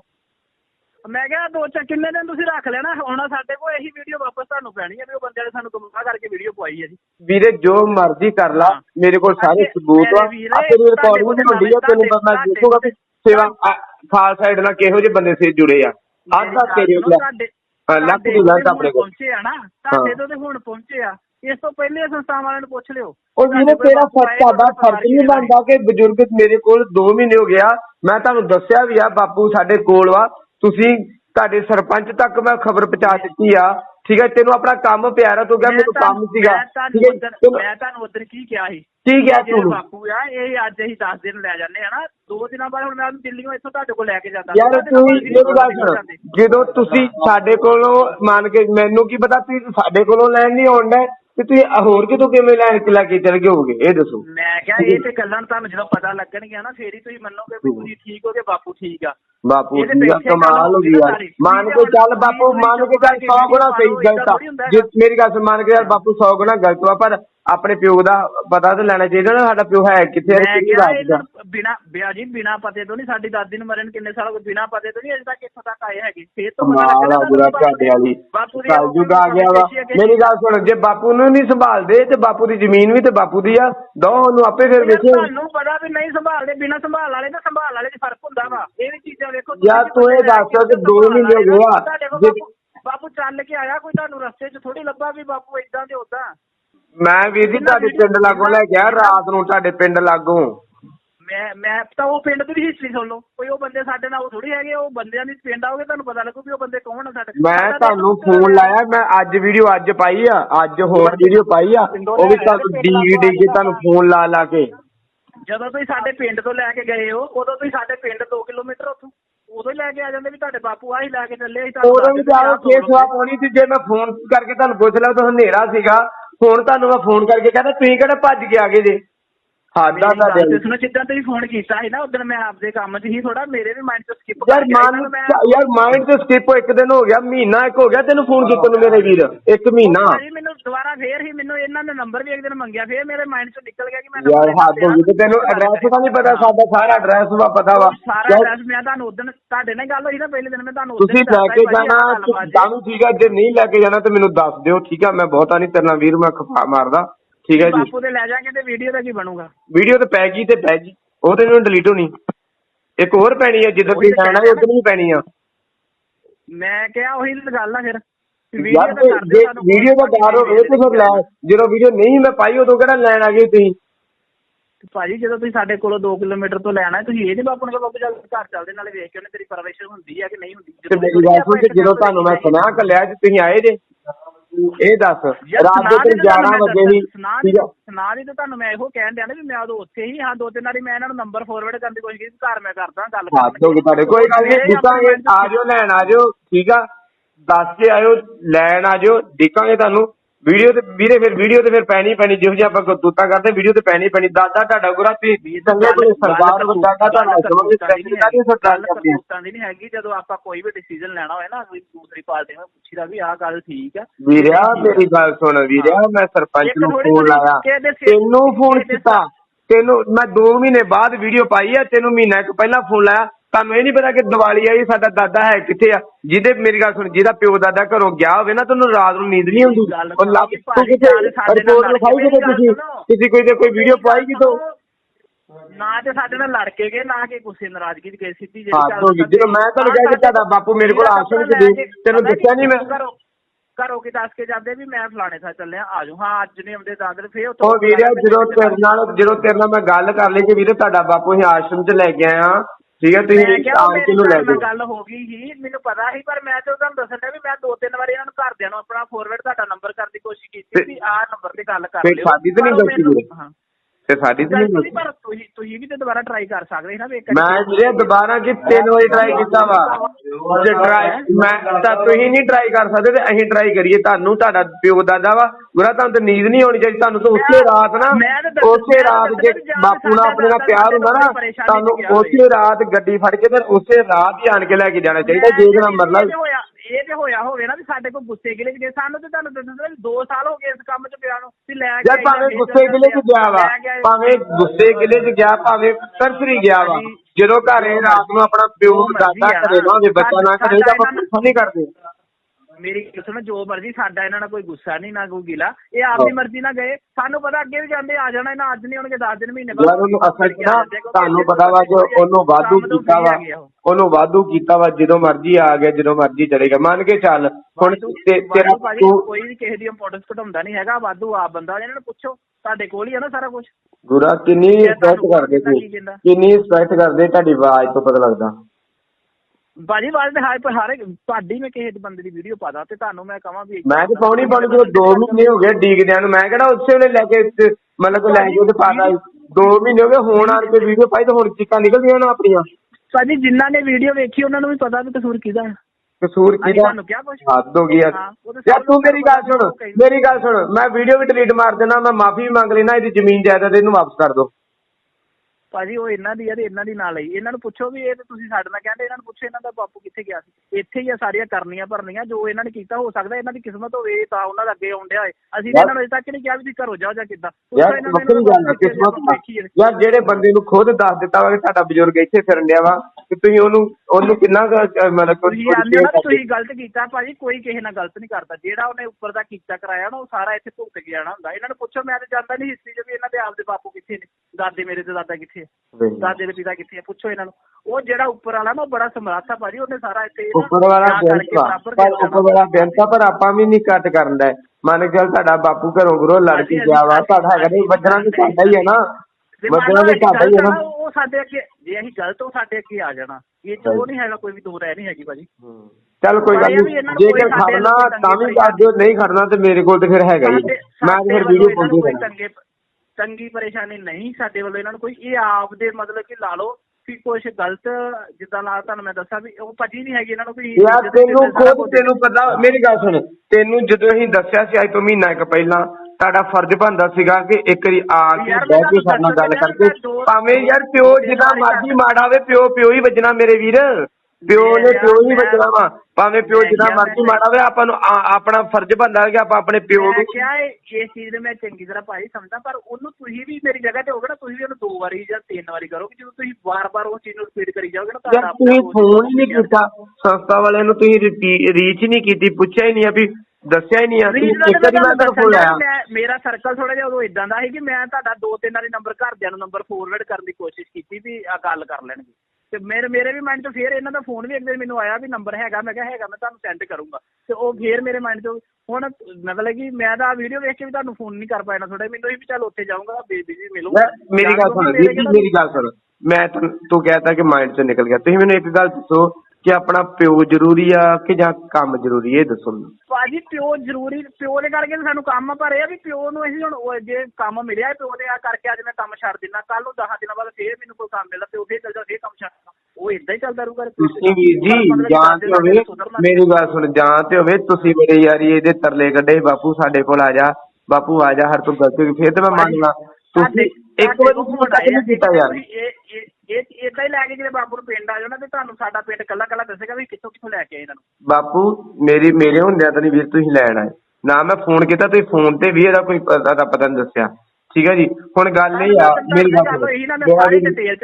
ਮੈਂ ਕਿਹਾ ਦੋ ਚ ਕਿੰਨੇ ਦਿਨ ਤੁਸੀਂ ਰੱਖ ਲੈਣਾ? ਹੁਣ ਸਾਡੇ ਕੋਲ ਇਹੀ ਵੀਡੀਓ ਵਾਪਸ ਤੁਹਾਨੂੰ ਪੈਣੀ ਹੈ ਵੀ ਉਹ ਬੰਦੇ ਨੇ ਸਾਨੂੰ ਗੁੰਮਰਾਹ ਕਰਕੇ ਵੀਡੀਓ ਪਵਾਈ ਹੈ ਜੀ। ਵੀਰੇ ਜੋ ਮਰਜ਼ੀ ਕਰ ਲਾ। ਮੇਰੇ ਕੋਲ ਸਾਰੇ ਸਬੂਤ ਆ। ਆ ਤੇਰੀ ਰਿਕਾਰਡਿੰਗ ਹੁੰਦੀ ਆ ਤੈਨੂੰ ਮੈਂ ਦੇਖੂਗਾ ਕਿ ਸੇਵਾ ਆ, ਖਾਲਸਾ ਸਾਈਡ ਨਾਲ ਕਿਹੋ ਜਿਹੇ ਬੰਦੇ ਸੇ ਜੁੜੇ ਆ? ਆਧਾ ਤੇਰੇ ਸੁਣੋ, ਤੁਹਾਡੇ- ਹਾਂ, ਲੱਖ ਦੀ ਕੋਲ ਆਪਣੇ ਕੋਲ। ਪਹੁੰਚੇ ਆ ਨਾ ਤੁਹਾਡੇ ਤੋਂ ਤੇ ਹੁਣ ਪਹੁੰਚੇ ਆ। ਇਸ ਤੋਂ ਪਹਿਲੇ ਸੰਸਥਾਵਾਂ ਵਾਲਿਆਂ ਨੂੰ ਪੁੱਛ ਲਿਓ। ਉਹ ਵੀਰੇ ਤੇਰਾ ਫਰਜ਼ ਸਾਡਾ ਫਰਜ਼ ਨਹੀਂ ਬਣਦਾ ਕਿ ਬਜ਼ੁਰਗ ਮੇਰੇ ਕੋਲ 2 ਮਹੀਨੇ ਹੋ ਗਿਆ ਮੈਂ ਤੁਹਾਨੂੰ ਦੱਸਿਆ ਵੀ ਆ ਬਾਪੂ ਸਾਡੇ ਕੋਲ ਵਾ ਤੁਸੀਂ ਤੁਹਾਡੇ ਸਰਪੰਚ ਤੱਕ ਮੈਂ ਖਬਰ ਪਹੁੰਚਾ ਦਿੱਤੀ ਆ। ਠੀਕ ਹੈ ਤੈਨੂੰ ਆਪਣਾ ਕੰਮ ਪਿਆਰਾ ਤੂੰ ਮੈਂ ਮੈਨੂੰ ਕੰਮ ਸੀਗਾ। ਠੀਕ ਹੈ ਮੈਂ ਤੁਹਾਨੂੰ ਕੀ ਕਿਹਾ ਸੀ? ਤੂੰ? ਬਾਪੂ ਆ ਇਹ ਅੱਜ ਅਸੀਂ 10 ਦਿਨ ਲੈ ਜਾਂਦੇ ਆ ਨਾ। ਦੋ ਦਿਨਾਂ ਬਾਅਦ ਹੁਣ ਮੈਂ ਉਹਨੂੰ ਦਿੱਲੀੋਂ ਇੱਥੋਂ ਤੁਹਾਡੇ ਕੋਲ ਲੈ ਕੇ ਜਾਂਦਾ। ਯਾਰ ਤੂੰ ਬਾਅਦ ਮੇਰੀ ਗੱਲ ਸੁਣ। ਜਦੋਂ ਤੁਸੀਂ ਸਾਡੇ ਕੋਲੋਂ ਮੰਨ ਕੇ ਮੈਨੂੰ ਕੀ ਪਤਾ ਤੁਸੀਂ ਸਾਡੇ ਕੋਲੋਂ ਲੈਣ ਨਹੀਂ ਆਉਂਦਾ ਤੇ ਤੁਸੀਂ ਹੋਰ ਕਿਤੋਂ ਕਿਵੇਂ ਲੈਣ ਕੇ ਲੈ ਕੇ ਚਲ ਗਏ ਹੋਗੇ ਇਹ ਦੱਸੋ। ਮੈਂ ਕਿਹਾ ਇਹ ਤੇ ਗੱਲਾਂ ਤੁਹਾਨੂੰ ਜਦੋਂ ਪਤਾ ਲੱਗਣਗੀਆਂ ਨਾ ਫੇਰ ਹੀ ਤੁਸੀਂ ਮੰਨੋਗੇ ਵੀ ਤੁਸੀਂ ਠੀਕ ਹੋ ਤੇ ਬਾਪੂ ਠੀਕ ਆ। ਬਾਪੂ ਇਹਦੇ ਦੀ ਕਮਾਲ ਹੋ ਗਈ ਹੋਈ ਨਾ ਯਾਰ। ਮੰਨ ਕੇ ਹੈ, ਚੱਲ ਬਾਪੂ ਮੰਨ ਕੇ ਚੱਲ ਚੁੱਪ 100 ਗੁਣਾ ਸਹੀ ਗਲਤ ਆ ਜੇ ਮੇਰੀ ਗੱਲ ਸੁਣ ਮੰਨ ਕੇ ਚੱਲ ਬਾਪੂ 100 ਗੁਣਾ ਗਲਤ ਵਾ ਪਰ ਆਪਣੇ ਪਿਓ ਦਾ ਪਤਾ ਤਾਂ ਲੈਣਾ ਚਾਹੀਦਾ ਨਾ ਸਾਡਾ ਪਿਓ ਹੈ ਕਿੱਥੇ ਮੈਂ ਕਿਹੜੀ ਕਿਹਾ ਰਾਜ ਦਾ। ਇਹ ਬਿਨਾ ਬਿਆ ਜੀ ਬਿਨਾ ਪਤੇ ਤੋਂ ਨਹੀਂ ਸਾਡੀ ਦਾਦੀ ਨੂੰ ਮਰਨ ਕਿੰਨੇ ਸਾਲ ਹੋ ਗਏ ਬਿਨਾ ਪਤੇ ਤੋਂ ਨਹੀਂ ਅਜੇ ਤੱਕ ਇੱਥੋਂ ਤੱਕ ਆਏ ਹੈਗੇ। ਫੇਰ ਤੋਂ ਪਤਾ ਕਮਾਲ ਲੱਗਣਾ ਆ ਵਾਲੀ ਬਾਪੂ ਦੀ ਕਲਯੁਗ ਆ ਗਿਆ ਵਾ। ਮੇਰੀ ਗੱਲ ਸੁਣ ਜੇ ਬਾਪੂ ਨੂੰ ਨਹੀਂ ਸੰਭਾਲਦੇ ਤੇ ਬਾਪੂ ਦੀ ਜ਼ਮੀਨ ਵੀ ਤੇ ਬਾਪੂ ਦੀ ਆ। ਦੋ ਉਹਨੂੰ ਆਪੇ ਫਿਰ ਵੇਚੇ ਤੁਹਾਨੂੰ ਪਤਾ ਵੀ ਨਹੀਂ ਸੰਭਾਲਦੇ ਬਿਨਾ ਸੰਭਾਲ ਵਾਲੇ ਤੇ ਸੰਭਾਲ ਵਾਲੇ 'ਚ ਫ਼ਰਕ ਹੁੰਦਾ ਵਾ। ਇਹ ਵੀ ਚੀਜ਼ਾਂ ਵੇਖੋ ਯਾਰ ਤੂੰ ਇਹ ਦੱਸ ਕੇ ਕਿ ਦੋ ਸੰਭਾਲ ਮਹੀਨੇ ਵਾਲੇ ਹੋ ਗਏ ਆ। ਬਾਪੂ ਚੱਲ ਕੇ ਆਇਆ ਕੋਈ ਤੁਹਾਨੂੰ ਰਸਤੇ 'ਚ ਥੋੜੀ ਲੱਭਾ ਵੀ ਬਾਪੂ ਇਦਾਂ ਤੇ ਉਦਾਂ ਮੈਂ ਵੀਰ ਜੀ ਤੁਹਾਡੇ ਪਿੰਡ ਲਾਗੋਂ ਲੈ ਕੇ ਆ ਰਾਤ ਨੂੰ ਤੁਹਾਡੇ ਪਿੰਡ ਲਾਗੋਂ। ਮੈਂ ਮੈਂ ਤਾਂ ਉਹ ਪਿੰਡ ਦੀ ਹਿਸਟਰੀ ਸੁਣ ਲਓ। ਕੋਈ ਉਹ ਬੰਦੇ ਸਾਡੇ ਨਾਲ ਉਹ ਥੋੜੀ ਹੈਗੇ ਉਹ ਬੰਦਿਆਂ ਦੀ ਪਿੰਡ ਆਓਗੇ ਤੁਹਾਨੂੰ ਪਤਾ ਲੱਗੂ ਵੀ ਉਹ ਬੰਦੇ ਕੌਣ ਆ ਸਾਡੇ ਮੈਂ ਤੁਹਾਨੂੰ ਫੋਨ ਲਾਇਆ ਮੈਂ ਅੱਜ ਵੀਡੀਓ ਅੱਜ ਪਾਈ ਆ ਅੱਜ ਹੋਰ ਵੀਡੀਓ ਪਾਈ ਆ। ਉਹ ਵੀ ਤੁਹਾਨੂੰ ਡੀ ਡੀ ਕੇ ਤੁਹਾਨੂੰ ਫੋਨ ਲਾ ਲਾ ਕੇ। ਜਦੋਂ ਤੁਸੀਂ ਸਾਡੇ ਪਿੰਡ ਤੋਂ ਲੈ ਕੇ ਗਏ ਹੋ ਉਦੋਂ ਤੁਸੀਂ ਸਾਡੇ ਪਿੰਡ 2 ਕਿਲੋਮੀਟਰ ਉੱਥੋਂ। ਉਦੋਂ ਹੀ ਲੈ ਕੇ ਆ ਜਾਂਦੇ ਵੀ ਤੁਹਾਡੇ ਬਾਪੂ ਆਹੀ ਲੈ ਕੇ ਚੱਲੇ ਸੀ ਉਦੋਂ ਵੀ ਜਾਓ ਕੇਸ ਵਾ ਪਾਉਣੀ ਸੀ ਜੇ ਮੈਂ ਫੋਨ ਕਰਕੇ ਤੁਹਾਨੂੰ ਪੁੱਛ ਲਿਆ ਤਾਂ ਹਨੇਰਾ ਸੀਗਾ। ਹੁਣ ਤੁਹਾਨੂੰ ਮੈਂ ਫੋਨ ਕਰਕੇ ਕਹਿੰਦਾ ਤੁਸੀਂ ਕਿਹੜਾ ਭੱਜ ਕੇ ਆ ਗਏ ਜੇ? ਹਾਦਾ ਤੁਹਾਡੇ ਵਾਲੀ। ਸੁਣੋ ਜਿੱਦਾਂ ਤੁਸੀਂ ਫੋਨ ਕੀਤਾ ਸੀ ਨਾ ਉਦੋਂ ਮੈਂ ਆਪਦੇ ਕੰਮ 'ਚ ਹੀ ਥੋੜਾ ਮੇਰੇ ਵੀ ਮਾਈਂਡ 'ਚ ਸਕਿਪ ਯਾਰ ਮਨ ਯਾਰ ਮਾਈਂਡ ਤੇ ਸਕਿਪ ਇੱਕ ਦਿਨ ਹੋ ਗਿਆ ਮਹੀਨਾ ਇੱਕ ਹੋ ਗਿਆ ਤੈਨੂੰ ਫੋਨ ਕੀਤਾ ਨੂੰ ਮੇਰੇ ਵੀਰ। ਇੱਕ ਮਹੀਨਾ। ਜੀ ਮੈਨੂੰ ਦੁਬਾਰਾ ਫੇਰ ਹੀ ਮੈਨੂੰ ਇਹਨਾਂ ਨੇ ਨੰਬਰ ਵੀ ਇੱਕ ਦਿਨ ਮੰਗਿਆ ਫੇਰ ਮੇਰੇ ਮਾਈਂਡ 'ਚੋਂ ਨਿਕਲ ਗਿਆ ਕਿ ਮੈਂ ਯਾਰ number ਹੱਦ ਹੋ ਗਈ ਤੇ ਤੈਨੂੰ ਐਡਰੈਸ ਤਾਂ ਨਹੀਂ ਪਤਾ ਸਾਡਾ ਸਾਰਾ ਐਡਰੈਸ ਵਾ ਪਤਾ ਵਾ। ਸਾਰਾ ਯਾਰ, ਐਡਰੈਸ ਮੈਂ ਤੁਹਾਨੂੰ ਉਦੋਂ ਤੁਹਾਡੇ ਨਾਲ ਗੱਲ ਹੋਈ ਨਾ ਪਹਿਲੇ ਦਿਨ ਮੈਂ ਤੁਹਾਨੂੰ ਤੁਸੀਂ ਲੈ ਕੇ ਜਾਣਾ ਤਾਂ ਵੀ ਠੀਕ ਆ ਜੇ ਨਹੀਂ ਲੈ ਕੇ ਜਾਣਾ ਤੇ ਮੈਨੂੰ ਦੱਸ ਦਿਓ ਠੀਕ ਆ? ਮੈਂ ਬਹੁਤਾ ਨਹੀਂ ਤੇਰੇ ਨਾਲ ਵੀਰ ਮੈਂ ਖਪਾ ਮਾਰਦਾ। ਠੀਕ ਹੈ ਜੀ। ਬਾਪੂ ਦੇ ਲੈ ਜਾਗੇ ਤੇ ਵੀਡੀਓ ਦਾ ਕੀ ਬਣੂਗਾ? ਵੀਡੀਓ ਤੇ ਪੈ ਗਈ ਤੇ ਪੈ ਗਈ। ਉਹ ਤੇ ਮੈਨੂੰ ਡਿਲੀਟ ਹੋਣੀ। ਇੱਕ ਹੋਰ ਪੈਣੀ ਹੈ ਜਿੱਦਾਂ ਤੁਸੀਂ ਜਾਣਾ ਉਦੋਂ ਵੀ ਪੈਣੀ ਆ। ਮੈਂ ਕਿਹਾ ਉਹੀ ਗੱਲ ਫਿਰ। ਵੀਡੀਓ ਦਾ ਡਰ ਹੋਵੇ ਤੇ ਫਿਰ ਲੈ। ਜਦੋਂ ਵੀਡੀਓ ਨਹੀਂ ਮੈਂ ਪਾਈ ਉਦੋਂ ਕਿਹੜਾ ਲੈਣ ਆ ਗਏ ਤੁਸੀਂ? ਭਾਜੀ ਜਦੋਂ ਤੁਸੀਂ ਸਾਡੇ ਕੋਲੋਂ 2 ਕਿਲੋਮੀਟਰ ਤੋਂ ਲੈਣਾ ਤੁਸੀਂ ਇਹ ਨਹੀਂ ਬਾਪੂ ਨੂੰ ਬਾਪੂ ਚੱਲ ਘਰ ਚੱਲਦੇ ਨਾਲੇ ਵੇਖ ਕੇ ਉਹਨੇ ਤੇਰੀ ਪਰਵਰਿਸ਼ ਹੁੰਦੀ ਆ ਕਿ ਨਹੀਂ ਹੁੰਦੀ। ਜਦੋਂ ਤੁਹਾਨੂੰ ਮੈਂ ਸੁਣਾ ਕੱਲਿਆ ਜੇ ਤੁਸੀਂ ਆਏ ਜੇ। ਇਹ ਦੱਸ ਰਾਤ ਦੇ ਤਿੰਨ 11 ਵਜੇ ਹੀ ਠੀਕ ਸੁਣਾ ਦੀ ਤਾਂ ਤੁਹਾਨੂੰ ਮੈਂ ਇਹੋ ਕਹਿਣ ਦਿਆ ਨਾ ਵੀ ਮੈਂ ਉਦੋਂ ਉੱਥੇ ਹੀ ਹਾਂ ਦੋ ਤਿੰਨ ਵਾਰੀ ਮੈਂ ਇਹਨਾਂ ਨੂੰ ਨੰਬਰ ਫੋਰਵਰਡ ਕਰਨ ਦੀ ਕੋਸ਼ਿਸ਼ ਕੀਤੀ ਘਰ ਮੈਂ ਕਰਦਾ ਗੱਲ ਗਈ ਤੁਹਾਡੇ ਕੋਈ ਗੱਲ ਨਹੀਂ ਦੇਖਾਂਗੇ ਆ ਜਾਓ ਲੈਣ ਆ ਜਾਓ ਠੀਕ ਆ? ਦੱਸ ਕੇ ਆਇਓ ਲੈਣ ਆ ਜਾਓ ਦੇਖਾਂਗੇ ਤੁਹਾਨੂੰ। ਵੀਡੀਓ ਤੇ ਵੀਰੇ ਫਿਰ ਵੀਡੀਓ ਤੇ ਫਿਰ ਪੈਣੀ ਪੈਣੀ ਜਿਹੋ ਜਿਹਾ ਆਪਾਂ ਕਰਤੂਤਾਂ ਕਰਦੇ ਵੀਡੀਓ ਤੇ ਪੈਣੀ ਪੈਣੀ। ਦਾਦਾ ਤੁਹਾਡਾ ਗੁਰਾ ਤੁਸੀਂ ਚੰਗੇ ਕੋਈ ਸਰਕਾਰ ਵੱਡਾ ਤੁਹਾਡਾ ਸਮਝ ਨਹੀਂ ਸਾਡੀ ਸਰਕਾਰ ਕਰਦੀ ਹੈ। ਕਰਤੂਤਾਂ ਦੀ ਨਹੀਂ ਹੈਗੀ ਜਦੋਂ ਆਪਾਂ ਕੋਈ ਵੀ ਡਿਸੀਜਨ ਲੈਣਾ ਹੋਏ ਨਾ ਕੋਈ ਦੂਸਰੀ ਪਾਰਟੀ ਨੂੰ ਪੁੱਛੀਦਾ ਵੀ ਆਹ ਗੱਲ ਠੀਕ ਆ ਵੀਰਿਆ ਮੇਰੀ ਗੱਲ ਸੁਣ ਵੀਰਿਆ ਮੈਂ ਸਰਪੰਚ ਨੂੰ ਫੋਨ ਲਾਇਆ। ਤੈਨੂੰ ਫੋਨ ਕੀਤਾ। ਤੈਨੂੰ ਮੈਂ 2 ਮਹੀਨੇ ਬਾਅਦ ਵੀਡੀਓ ਪਾਈ ਆ ਤੈਨੂੰ ਮਹੀਨਾ ਇੱਕ ਪਹਿਲਾਂ ਫੋਨ ਲਾਇਆ। ਤੁਹਾਨੂੰ ਇਹ ਨਹੀਂ ਪਤਾ ਕਿ ਦੀਵਾਲੀ ਆਈ ਸਾਡਾ ਦਾਦਾ ਹੈ ਕਿੱਥੇ ਆ? ਜਿਹਦੇ ਮੇਰੀ ਗੱਲ ਸੁਣ ਜਿਹਦਾ ਪਿਓ ਦਾਦਾ ਘਰੋਂ ਗਿਆ ਹੋਵੇ ਨਾ ਤੈਨੂੰ ਰਾਤ ਨੂੰ ਨੀਂਦ ਨਹੀਂ ਆਉਂਦੀ। ਗੱਲ ਉਹ ਲੱਭ ਭਾਜੀ ਤੂੰ ਕਿਤੇ ਸਾਡੇ ਨਾਲ ਰਿਪੋਰਟ ਲਿਖਾਈ ਕਿਤੇ ਗੱਲ ਤੁਸੀਂ? ਕੋਈ ਤੇ ਕੋਈ ਵੀਡੀਓ ਪਾਈ ਕਿਤੋਂ? ਨਾ ਤੇ ਸਾਡੇ ਨਾਲ ਲੜ ਕੇ ਗਏ ਨਾ ਕਿ ਗੁੱਸੇ ਨਾਰਾਜ਼ਗੀ ਦੀ ਗਏ ਸਿੱਧੀ ਹੋ ਗਈ। ਜਦੋਂ ਮੈਂ ਤੁਹਾਨੂੰ ਕਿਹਾ ਕਿ ਤੁਹਾਡਾ ਬਾਪੂ ਮੇਰੇ ਕੋਲ ਆਸ਼ਰਮ ਚ ਦੇ, ਤੈਨੂੰ ਦੱਸਿਆ ਨੀ ਮੈਂ। ਘਰੋਂ ਘਰੋਂ ਕੀ ਦੱਸ ਕੇ ਜਾਂਦੇ ਵੀ ਮੈਂ ਫਲਾਣੇ ਥਾਂ ਚੱਲਿਆ ਆ ਜਾਓ ਹਾਂ ਅੱਜ ਨਹੀਂ ਆਉਂਦੇ ਦਾਦਰ ਫੇਰ ਉੱਥੋਂ ਉਹ ਵੀਰੇ ਜਦੋਂ ਤੇਰੇ ਨਾਲ ਜਦੋਂ ਤੇਰੇ ਨਾਲ ਮੈਂ ਗੱਲ ਕਰ ਲਈ ਕਿ ਵੀਰੇ ਤੁਹਾਡਾ ਬਾਪੂ ਹੀ ਆਸ਼ਰਮ ਚ ਲੈ ਕੇ ਆਇਆ ਠੀਕ ਹੈ ਮੈਂ ਤੁਸੀਂ ਕਿਹਾ ਆਣ ਕੇ ਨੂੰ ਲੈ ਨਾਲ ਜਾਓ। ਗੱਲ ਹੋ ਗਈ ਸੀ ਮੈਨੂੰ ਪਤਾ ਸੀ ਪਰ ਮੈਂ ਤੇ ਤੁਹਾਨੂੰ ਦੱਸਣ ਡਿਆ ਵੀ ਮੈਂ ਦੋ ਤਿੰਨ ਵਾਰੀ ਇਹਨਾਂ ਨੂੰ ਘਰਦਿਆਂ ਨੂੰ ਆਪਣਾ ਫੋਰਵਰਡ ਤੁਹਾਡਾ ਨੰਬਰ ਕਰਨ ਦੀ ਕੋਸ਼ਿਸ਼ ਕੀਤੀ ਤੇ- ਵੀ ਆਹ ਨੰਬਰ ਤੇ ਗੱਲ ਕਰ ਤੇ ਲਿਓ। ਸਾਡੀ ਤਾਂ ਨਹੀਂ ਪਰ ਉਹ ਗਲਤੀ ਮੈਨੂੰ-। ਹਾਂ। ਤੇ ਸਾਡੀ ਤਾਂ ਨਹੀਂ ਪਰ ਤੁਸੀਂ ਤੁਸੀਂ ਵੀ ਤੇ ਦੁਬਾਰਾ ਟਰਾਈ ਕਰ ਸਕਦੇ ਨਾ ਮੈਂ ਵੀਰੇ ਦੁਬਾਰਾ ਕਿ ਤਿੰਨ ਵਾਰੀ ਟਰਾਈ ਕੀਤਾ ਵਾ। ਜੇ ਟਰਾਈ ਮੈਂ ਤਾਂ ਤੁਸੀਂ ਨਹੀਂ ਟਰਾਈ ਕਰ ਸਕਦੇ ਤੇ ਅਸੀਂ ਟਰਾਈ ਕਰੀਏ। ਤੁਹਾਨੂੰ ਤੁਹਾਡਾ ਪਿਓ ਦਾਦਾ ਵਾ। ਗੁਰਾ ਤੁਹਾਨੂੰ ਤਾਂ ਨੀਂਦ ਨਹੀਂ ਆਉਣੀ ਚਾਹੀਦੀ। ਤੁਹਾਨੂੰ ਤਾਂ ਉਸੇ ਰਾਤ ਨਾ ਉਸੇ ਰਾਤ ਜੇ ਬਾਪੂ ਨਾਲ ਆਪਣੇ ਨਾਲ ਪਿਆਰ ਹੁੰਦਾ ਨਾ ਤੁਹਾਨੂੰ ਉਸੇ ਰਾਤ ਗੱਡੀ ਫੜ ਕੇ ਤੇ ਉਸੇ ਰਾਤ ਹੀ ਆਣ ਕੇ ਲੈ ਕੇ ਜਾਣਾ ਚਾਹੀਦਾ। ਜੇ ਇਹਦਾ ਮਤਲਬ ਇਹ ਤੇ ਹੋਇਆ ਤੇ ਹੋਵੇ ਨਾ ਵੀ ਸਾਡੇ ਕੋਲ ਗੁੱਸੇ ਗਿਲੇ ਗਏ ਸਾਨੂੰ ਤੇ ਤੁਹਾਨੂੰ ਦੱਸਦਾ ਵੀ 2 ਸਾਲ ਹੋ ਗਏ ਇਸ ਕੰਮ ਚ ਪਿਆ ਨੂੰ ਵੀ ਲੈ ਕੇ ਯਾਰ ਆਈ ਭਾਵੇਂ ਜਾਂ ਗੁੱਸੇ ਗਿਲੇ ਚ ਗਿਆ ਵਾ। ਭਾਵੇਂ ਗੁੱਸੇ ਗਿਲੇ ਚ ਗਿਆ ਭਾਵੇਂ ਤਰਸਰੀ ਗਿਆ ਵਾ ਜਦੋਂ ਘਰੇ ਰਾਤ ਨੂੰ ਆਪਣਾ ਪਿਓ ਜੋ ਦਾਦਾ ਘਰੇ ਨਾ ਹੋਵੇ ਬੱਚਾ ਨਾ ਘਰੇ ਤਾਂ ਆਪਾਂ ਨਹੀਂ ਕਰਦੇ ਮੇਰੀ ਸੁਣੋ ਜੋ ਮਰਜ਼ੀ ਸਾਡਾ ਇਹਨਾਂ ਨਾਲ ਕੋਈ ਗੁੱਸਾ ਨਹੀਂ ਨਾ ਕੋਈ ਗਿਲਾ। ਇਹ ਆਪਣੀ ਹਾਂ। ਮਰਜ਼ੀ ਨਾਲ ਗਏ। ਸਾਨੂੰ ਪਤਾ ਅੱਗੇ ਵੀ ਜਾਂਦੇ ਆ ਜਾਣਾ ਇਹਨਾਂ ਅੱਜ ਨਹੀਂ ਹੋਣਗੇ 10 ਦਿਨ ਮਹੀਨੇ ਯਾਰ ਉਹਨੂੰ ਅਸਲ ਤੁਹਾਨੂੰ ਪਤਾ ਵਾ ਕਿ ਉਹਨੂੰ ਵਾਧੂ ਕੀਤਾ ਵਾ। ਉਹਨੂੰ ਵਾਧੂ ਕੀਤਾ ਵਾ ਜਦੋਂ ਮਰਜ਼ੀ ਆ ਗਿਆ ਜਦੋਂ ਮਰਜ਼ੀ ਚਲੇਗਾ ਮੰਨ ਕੇ ਚੱਲ ਹੁਣ ਤੇਰਾ ਕੋਈ ਵੀ ਕਿਸੇ ਦੀ ਇੰਪੋਰਟੈਂਸ ਘਟਾਉਂਦਾ ਨਹੀਂ ਹੈਗਾ। ਵਾਧੂ ਆਪ ਬੰਦਾ ਇਹਨਾਂ ਨੂੰ ਪੁੱਛੋ। ਤੁਹਾਡੇ ਕੋਲ ਹੀ ਆ ਨਾ ਸਾਰਾ ਕੁਝ ਗੁਰਾ ਕਿੰਨੀ ਰਿਸਪੈਕਟ ਕਰਦੇ? ਕਿੰਨੀ ਰਿਸਪੈਕਟ ਕਰਦੇ ਤੁਹਾਡੀ ਆਵਾਜ਼ ਤੋਂ ਪਤਾ ਲੱਗਦਾ। ਭਾਜੀ ਵਾਲ ਤੇ ਹਾਈ ਪਰ ਹਰ ਤੁਹਾਡੀ ਮੈਂ ਕਿਸੇ ਬੰਦੇ ਦੀ ਵੀਡੀਓ ਪਾਦਾ ਤੇ ਤੁਹਾਨੂੰ ਮੈਂ ਕਹਾਂ ਵੀ ਮੈਂ ਤੇ ਪਾਉਣੀ ਪਾਉਣੀ ਜਦੋਂ 2 ਮਹੀਨੇ ਹੋ ਗਏ ਡੀਕਦਿਆਂ ਨੂੰ। ਮੈਂ ਕਿਹੜਾ ਉਸੇ ਵੇਲੇ ਲੈ ਕੇ ਮਤਲਬ ਕਿ ਲੈ ਕੇ ਤੇ ਪਾਦਾ 2 ਮਹੀਨੇ ਹੋ ਗਏ ਹੁਣ ਆਣ ਕੇ ਵੀਡੀਓ ਪਾਈ ਤੇ ਹੁਣ ਚੀਕਾਂ ਨਿਕਲਦੀਆਂ ਨਾ ਆਪਣੀਆਂ। ਭਾਜੀ ਜਿਨ੍ਹਾਂ ਨੇ ਵੀਡੀਓ ਵੇਖੀ ਉਹਨਾਂ ਨੂੰ ਵੀ ਪਤਾ ਵੀ ਕਸੂਰ ਕਿਹਦਾ ਹੈ। ਕਸੂਰ ਕਿਹਦਾ? ਹੱਦ ਹੋ ਗਈ ਯਾਰ। ਯਾਰ ਤੂੰ ਮੇਰੀ ਗੱਲ ਸੁਣ। ਮੇਰੀ ਗੱਲ ਸੁਣ। ਮੈਂ ਵੀਡੀਓ ਵੀ ਡਿਲੀਟ ਮਾਰ ਦੇਣਾ ਮੈਂ ਮਾਫੀ ਵੀ ਮੰਗ ਲੈਣਾ ਇਹਦੀ ਜ਼ਮੀਨ ਜਾਇਦਾਦ ਇਹਨੂੰ ਵਾਪਸ ਕਰ ਦਿਓ। ਭਾਜੀ ਉਹ ਇਹਨਾਂ ਦੀ ਆ ਤੇ ਇਹਨਾਂ ਦੀ ਨਾਲ ਲਈ ਇਹਨਾਂ ਨੂੰ ਪੁੱਛੋ ਵੀ ਇਹ ਤੇ ਤੁਸੀਂ ਸਾਡੇ ਨਾਲ ਕਹਿੰਦੇ ਇਹਨਾਂ ਨੂੰ ਪੁੱਛੋ ਇਹਨਾਂ ਦਾ ਬਾਪੂ ਕਿੱਥੇ ਗਿਆ ਸੀ। ਇੱਥੇ ਹੀ ਆ ਸਾਰੀਆਂ ਕਰਨੀਆਂ ਭਰਨੀਆਂ ਜੋ ਇਹਨਾਂ ਨੇ ਕੀਤਾ ਹੋ ਸਕਦਾ ਇਹਨਾਂ ਦੀ ਕਿਸਮਤ ਹੋਵੇ ਤਾਂ ਉਹਨਾਂ ਦਾ ਅੱਗੇ ਆਉਂਦਿਆ ਹੋਏ। ਅਸੀਂ ਇਹਨਾਂ ਨੂੰ ਅਜੇ ਤੱਕ ਨਹੀਂ ਕਿਹਾ ਵੀ ਤੁਸੀਂ ਘਰੋਂ ਜਾਓ ਜਾਂ ਕਿੱਦਾਂ। ਯਾਰ ਵੱਖਰੀ ਗੱਲ ਹੈ। ਕਿਸਮਤ ਜਿਹੜੇ ਬੰਦੇ ਨੂੰ ਖੁਦ ਦੱਸ ਦਿੱਤਾ ਵਾ ਕਿ ਤੁਹਾਡਾ ਬਜ਼ੁਰਗ ਇੱਥੇ ਫਿਰਨ ਡਿਆ ਵਾ ਕਿ ਤੁਸੀਂ ਉਹਨੂੰ ਉਹਨੂੰ ਕਿੰਨਾ ਮਤਲਬ ਕਿ ਤੁਸੀਂ ਗਲਤ ਕੀਤਾ ਭਾਜੀ ਕੋਈ ਕਿਸੇ ਨਾਲ ਗਲਤ ਨਹੀਂ ਕਰਦਾ। ਜਿਹੜਾ ਉਹਨੇ ਉੱਪਰ ਦਾ ਕੀਤਾ ਕਰਾਇਆ ਨਾ ਉਹ ਸਾਰਾ ਇੱਥੇ ਭੁਗਤ ਕੇ ਜਾਣਾ ਹੁੰਦਾ। ਇਹਨਾਂ ਨੂੰ ਪੁੱਛੋ ਮੈਂ ਤਾਂ ਜਾਣਦਾ ਨਹੀਂ ਹਿਸਟਰੀ 'ਚ ਵੀ ਇਹਨਾਂ ਦੇ ਆਪਦੇ ਬਾਪੂ ਕਿੱਥੇ ਨੇ ਦਾਦੇ ਮੇਰੇ ਤੇ ਦਾਦਾ ਕਿੱਥੇ ਹੈ ਦਾਦੇ ਦੇ ਪਿਤਾ ਕਿੱਥੇ ਹੈ ਪੁੱਛੋ ਇਹਨਾਂ ਨੂੰ। ਉਹ ਜਿਹੜਾ ਉੱਪਰ ਵਾਲਾ ਨਾ ਉਹ ਬੜਾ ਸਮਰੱਥ ਆ ਭਾਜੀ ਉਹਨੇ ਸਾਰਾ ਇੱਥੇ ਉੱਪਰ ਵਾਲਾ ਪਰ ਕਰ ਉੱਪਰ ਵਾਲਾ ਬੇਨਤਾ ਪਰ ਆਪਾਂ ਵੀ ਨਹੀਂ ਕੱਟ ਕਰਨ ਦਾ। ਮੰਨ ਚੱਲ ਤੁਹਾਡਾ ਬਾਪੂ ਘਰੋਂ ਘਰੋਂ ਲੜ ਕੇ ਗਿਆ ਵਾ ਤੁਹਾਡਾ ਹੈਗਾ ਨਹੀਂ ਵੱਜਣਾ ਤੇ ਸਾਡਾ ਹੀ ਹੈ ਨਾ। ਵੱਜਣਾ ਲਓ ਸਾਡਾ ਹੀ ਹੈ ਆ ਨਾ। ਉਹ ਸਾਡੇ ਅੱਗੇ ਜੇ ਅਸੀਂ ਗਲਤ ਉਹ ਸਾਡੇ ਅੱਗੇ ਆ ਜਾਣਾ। ਇਹ ਚ ਉਹ ਨਹੀਂ ਹੈਗਾ ਕੋਈ ਵੀ ਦੋ ਰਹਿ ਨਹੀਂ ਹੈਗੀ ਭਾਜੀ। ਚੱਲ ਕੋਈ ਗੱਲ ਵੀ ਨਹੀਂ ਜੇਕਰ ਖੜਨਾ ਤਾਂ ਵੀ ਦੱਸ ਦਿਓ ਨਹੀਂ ਖੜਨਾ ਤੇ ਮੇਰੇ ਕੋਲ ਤੇ ਫਿਰ ਹੈਗਾ ਹੀ ਮੈਂ ਫਿਰ ਵੀਡੀਓ ਪਾਉਂਦੀ ਰਹਿਣਾ ਤੰਗੇ ਪਰੇਸ਼ਾਨੀ ਨਹੀਂ ਸਾਡੇ ਵੱਲੋਂ ਇਹਨਾਂ ਨੂੰ ਕੋਈ ਇਹ ਆਪ ਦੇ ਮਤਲਬ ਕਿ ਲਾ ਲਓ ਕਿ ਕੁਝ ਗਲਤ ਜਿੱਦਾਂ ਨਾਲ ਤੁਹਾਨੂੰ ਮੈਂ ਦੱਸਿਆ ਵੀ ਉਹ ਭੱਜੀ ਨਹੀਂ ਹੈਗੀ ਇਹਨਾਂ ਨੂੰ ਕੋਈ ਯਾਰ ਤੈਨੂੰ ਖੁਦ ਤੈਨੂੰ ਪਤਾ ਮੇਰੀ ਗੱਲ ਸੁਣ ਤੈਨੂੰ ਜਦੋਂ ਅਸੀਂ ਦੱਸਿਆ ਸੀ ਅੱਜ ਤੋਂ ਮਹੀਨਾ ਇੱਕ ਪਹਿਲਾਂ ਤੁਹਾਡਾ ਫਰਜ਼ ਬਣਦਾ ਸੀਗਾ ਕਿ ਇੱਕ ਵਾਰੀ ਆ ਕੇ ਬਹਿ ਕੇ ਸਾਡੇ ਨਾਲ ਗੱਲ ਕਰਕੇ ਭਾਵੇਂ ਯਾਰ ਪਿਓ ਦੋ ਜਿੰਨਾ ਤਿੰਨ ਵਾਰੀ ਮਰਜ਼ੀ ਮਾੜਾ ਹੋਵੇ ਪਿਓ ਪਿਓ ਹੀ ਵੱਜਣਾ ਮੇਰੇ ਵੀਰ। ਪਿਓ ਨੇ ਪਿਓ ਹੀ ਵੱਜਣਾ ਵਾ। ਭਾਵੇਂ ਪਿਓ ਮੈਂ ਜਿੰਨਾ ਕਿਹਾ ਮਰਜ਼ੀ ਮੈਂ- ਮਾੜਾ ਹੋਵੇ ਆਪਾਂ ਨੂੰ ਆ- ਆਪਣਾ ਫਰਜ਼ ਬਣਦਾ ਕਿ ਆਪਾਂ ਆਪਣੇ ਪਿਓ ਮੈਂ ਨੂੰ ਕਿਹਾ ਇਹ ਇਸ ਚੀਜ਼ ਨੂੰ ਮੈਂ ਚੰਗੀ ਤਰ੍ਹਾਂ ਭਾਈ ਸਮਝਦਾ ਪਰ ਉਹਨੂੰ ਤੁਸੀਂ ਵੀ ਮੇਰੀ ਜਗ੍ਹਾ ਤੇ ਹੋਗੇ ਨਾ ਤੁਸੀਂ ਵੀ ਉਹਨੂੰ ਦੋ ਵਾਰੀ ਜਾਂ ਤਿੰਨ ਵਾਰੀ ਕਰੋਗੇ ਜਦੋਂ ਤੁਸੀਂ ਵਾਰ-ਵਾਰ ਉਸ ਚੀਜ਼ ਨੂੰ ਰਿਪੀਟ ਕਰੀ ਜਾਓਗੇ ਨਾ ਯਾਰ ਤੁਸੀਂ ਫੋਨ ਹੀ ਨਹੀਂ ਕੀਤਾ। ਸੰਸਥਾ ਵਾਲਿਆਂ ਨੂੰ ਤੁਸੀਂ ਰੀਚ ਹੀ ਨਹੀਂ ਕੀਤੀ ਪੁੱਛਿਆ ਹੀ ਨਹੀਂ ਆ ਵੀ ਦੱਸਿਆ ਹੀ ਨਹੀਂ ਆ। ਤੁਸੀਂ ਇੱਕ ਵਾਰੀ ਮੈਂ ਤੁਹਾਨੂੰ ਫੋਨ ਲਾਇਆ ਮੈਂ ਮੇਰਾ ਸਰਕਲ ਥੋੜਾ ਜਿਹਾ ਉਦੋਂ ਇਦਾਂ ਦਾ ਸੀ ਕਿ ਮੈਂ ਤੁਹਾਡਾ ਦੋ ਤਿੰਨ ਵਾਰੀ ਨੰਬਰ ਘਰਦਿਆਂ ਨੂੰ ਨੰਬਰ ਫੋਰਵਰਡ ਕਰਨ ਦੀ ਕੋਸ਼ਿਸ਼ ਕੀਤੀ ਵੀ ਆ ਗੱਲ ਕਰ ਲੈਣਗੇ। ਤੇ ਮੇਰੇ ਮੇਰੇ ਵੀ ਮਾਈਂਡ 'ਚ ਫੇਰ ਇਹਨਾਂ ਦਾ ਫੋਨ ਵੀ ਇੱਕ ਦਿਨ ਮੈਨੂੰ ਆਇਆ ਵੀ ਨੰਬਰ ਹੈਗਾ ਮੈਂ ਕਿਹਾ ਹੈਗਾ ਮੈਂ ਤੁਹਾਨੂੰ ਸੈਂਡ ਕਰੂੰਗਾ। ਤੇ ਉਹ ਫੇਰ ਮੇਰੇ ਮਾਈਂਡ 'ਚ ਹੁਣ ਮਤਲਬ ਕਿ ਮੈਂ ਤਾਂ ਵੀਡੀਓ ਵੇਖ ਕੇ ਵੀ ਤੁਹਾਨੂੰ ਫੋਨ ਨਹੀਂ ਕਰ ਪਾਇਆ ਥੋੜਾ ਮੈਨੂੰ ਇਹ ਵੀ ਚੱਲ ਉੱਥੇ ਜਾਊਂਗਾ ਬੇਬੀ ਜੀ ਮਿਲੂੰਗਾ ਮੇਰੀ ਗੱਲ ਸੁਣ ਮੇਰੀ ਗੱਲ ਸੁਣ। ਮੈਂ ਤੂੰ ਕਹਿਤਾ ਕਿ ਮਾਈਂਡ ਚੋਂ ਨਿਕਲ ਗਿਆ। ਤੁਸੀਂ ਮੈਨੂੰ ਇੱਕ ਗੱਲ ਦੱਸੋ ਕਿ ਆਪਣਾ ਪਿਓ ਜ਼ਰੂਰੀ ਆ ਕਿ ਜਾਂ ਕੰਮ ਜ਼ਰੂਰੀ ਹੈ ਇਹ ਦੱਸੋ ਮੈਨੂੰ। ਭਾਜੀ ਪਿਓ ਜ਼ਰੂਰੀ ਪਿਓ ਦੇ ਕਰਕੇ ਤਾਂ ਸਾਨੂੰ ਕੰਮ ਪਰ ਇਹ ਆ ਵੀ ਪਿਓ ਨੂੰ ਅਸੀਂ ਹੁਣ ਉਹ ਜੇ ਕੰਮ ਮਿਲਿਆ ਹੈ ਪਿਓ ਦੇ ਆ ਕਰਕੇ ਅੱਜ ਮੈਂ ਕੰਮ ਛੱਡ ਦਿੰਦਾ ਕੱਲ ਨੂੰ 10 ਦਿਨਾਂ ਬਾਅਦ ਫੇਰ ਮੈਨੂੰ ਕੋਈ ਕੰਮ ਮਿਲਦਾ ਪਿਓ ਫੇਰ ਚੱਲ ਜਾ ਫੇਰ ਕੰਮ ਛੱਡਦਾ ਉਹ ਇਦਾਂ ਹੀ ਚੱਲਦਾ ਰਹੂਗਾ। ਤੁਸੀਂ ਵੀਰ ਜੀ ਜਾਂ ਤੇ ਹੋਵੇ ਮੇਰੀ ਗੱਲ ਸੁਣ ਜਾਂ ਤੇ ਹੋਵੇ ਤੁਸੀਂ ਬੜੇ ਯਾਰੀ ਇਹਦੇ ਤਰਲੇ ਕੱਢੇ ਬਾਪੂ ਸਾਡੇ ਕੋਲ ਆ ਜਾ ਬਾਪੂ ਆ ਜਾ ਹਰ ਤੋਂ ਗਲਤੀ ਹੋਈ, ਫੇਰ ਤੇ ਮੈਂ ਮੰਨ ਲਾ ਤੁਸੀਂ ਇੱਕ ਵਾਰੀ ਤੱਕ ਨਹੀਂ ਕੀਤਾ ਯਾਰ। ਇਹ ਇਹ ਇਹ ਇਦਾਂ ਹੀ ਲੈ ਕੇ ਜਿਹੜੇ ਬਾਪੂ ਨੂੰ ਪਿੰਡ ਆ ਜਾਣਾ ਤੇ ਤੁਹਾਨੂੰ ਸਾਡਾ ਪਿੰਡ ਕੱਲਾ ਕੱਲਾ ਦੱਸੇਗਾ ਵੀ ਕਿੱਥੋਂ ਕਿੱਥੋਂ ਲੈ ਕੇ ਆਏ ਇਹਨਾਂ ਨੂੰ। ਬਾਪੂ ਮੇਰੀ ਮੇਰੇ ਹੁੰਦਿਆਂ ਤਾਂ ਨਹੀਂ ਵੀਰ ਤੁਸੀਂ ਲੈਣ ਆਏ। ਨਾ ਮੈਂ ਫੋਨ ਕੀਤਾ ਤੁਸੀਂ ਫੋਨ ਤੇ ਵੀ ਇਹਦਾ ਕੋਈ ਪਤਾ ਦਾ ਪਤਾ ਨਹੀਂ ਦੱਸਿਆ। ਠੀਕ ਹੈ ਜੀ? ਹੁਣ ਗੱਲ ਇਹ ਆ ਮੇਰੀ ਗੱਲ ਸੁਣੋ।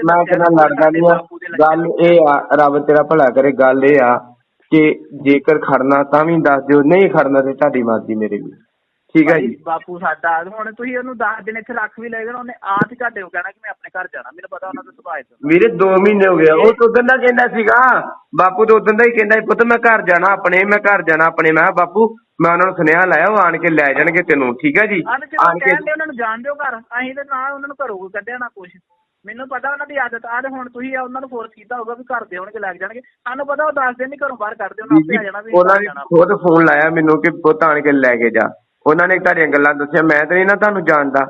ਮੈਂ ਤੇਰੇ ਨਾਲ ਲੜਦਾ ਨਹੀਂ ਆ। ਗੱਲ ਇਹ ਆ ਰੱਬ ਤੇਰਾ ਭਲਾ ਕਰੇ। ਗੱਲ ਇਹ ਆ ਕਿ ਜੇਕਰ ਖੜਨਾ ਤਾਂ ਵੀ ਦੱਸ ਦਿਓ ਨਹੀਂ ਖੜਨਾ ਤੇ ਤੁਹਾਡੀ ਮਰਜ਼ੀ ਮੇਰੇ ਵੀ ਠੀਕ ਹੈ ਜੀ। ਬਾਪੂ ਸਾਡਾ ਹੁਣ ਤੁਸੀਂ ਉਹਨੂੰ 10 ਦਿਨ ਇੱਥੇ ਰੱਖ ਵੀ ਲੈ ਗਏ ਉਹਨੇ ਆਪ ਹੀ ਤੁਹਾਡੇ ਨੂੰ ਕਹਿਣਾ ਕਿ ਮੈਂ ਆਪਣੇ ਘਰ ਜਾਣਾ ਮੈਨੂੰ ਪਤਾ ਉਹਨਾਂ ਦਾ ਸੁਭਾਅ ਹੈ ਵੀਰੇ 2 ਮਹੀਨੇ ਹੋ ਗਏ ਉਹ ਤਾਂ ਉਦੋਂ ਦਾ ਕਹਿੰਦਾ ਸੀਗਾ ਬਾਪੂ ਤਾਂ ਉਦੋਂ ਦਾ ਹੀ ਕਹਿੰਦਾ ਸੀ, ਪੁੱਤ ਮੈਂ ਘਰ ਜਾਣਾ ਆਪਣੇ ਮੈਂ ਘਰ ਜਾਣਾ ਆਪਣੇ। ਮੈਂ ਕਿਹਾ, ਬਾਪੂ ਮੈਂ ਉਹਨਾਂ ਨੂੰ ਸੁਨੇਹਾ ਲਾਇਆ ਉਹ ਆਣ ਕੇ ਲੈ ਜਾਣਗੇ ਤੈਨੂੰ। ਠੀਕ ਹੈ ਜੀ? ਆਣ ਕੇ ਕਹਿੰਦੇ ਉਹਨਾਂ ਨੂੰ ਜਾਣ ਦਿਓ ਘਰ ਅਸੀਂ ਤੇ ਨਾ ਉਹਨਾਂ ਨੂੰ ਘਰੋਂ ਕੋਈ ਕੱਢਿਆ ਨਾ ਕੁਛ। ਮੈਨੂੰ ਪਤਾ ਉਹਨਾਂ ਦੀ ਆਦਤ ਆ ਤੇ ਹੁਣ ਤੁਸੀਂ ਉਹਨਾਂ ਨੂੰ ਫੋਰਸ ਕੀਤਾ ਹੋਊਗਾ ਵੀ ਘਰ ਦੇ ਆਉਣਗੇ ਲੈ ਕੇ ਜਾਣਗੇ। ਸਾਨੂੰ ਪਤਾ ਉਹ 10 ਦਿਨ ਨਹੀਂ ਘਰੋਂ ਬਾਹਰ ਕੱਢਦੇ ਉਹਨਾਂ ਆਪੇ ਆ ਜਾਣਾ ਵੀ ਉਹਨਾਂ ਨੇ ਜਾਣਾ। ਖੁਦ ਫੋਨ ਲਾਇਆ ਮੈਨੂੰ ਕਿ ਪੁੱਤ ਆਣ ਕੇ ਲੈ ਕੇ ਜਾ। ਉਹਨਾਂ ਨੇ ਤੁਹਾਡੀਆਂ ਗੱਲਾਂ ਦੱਸਿਆ ਮੈਂ ਤਾਂ ਨਹੀਂ ਨਾ ਤੁਹਾਨੂੰ ਜਾਣਦਾ।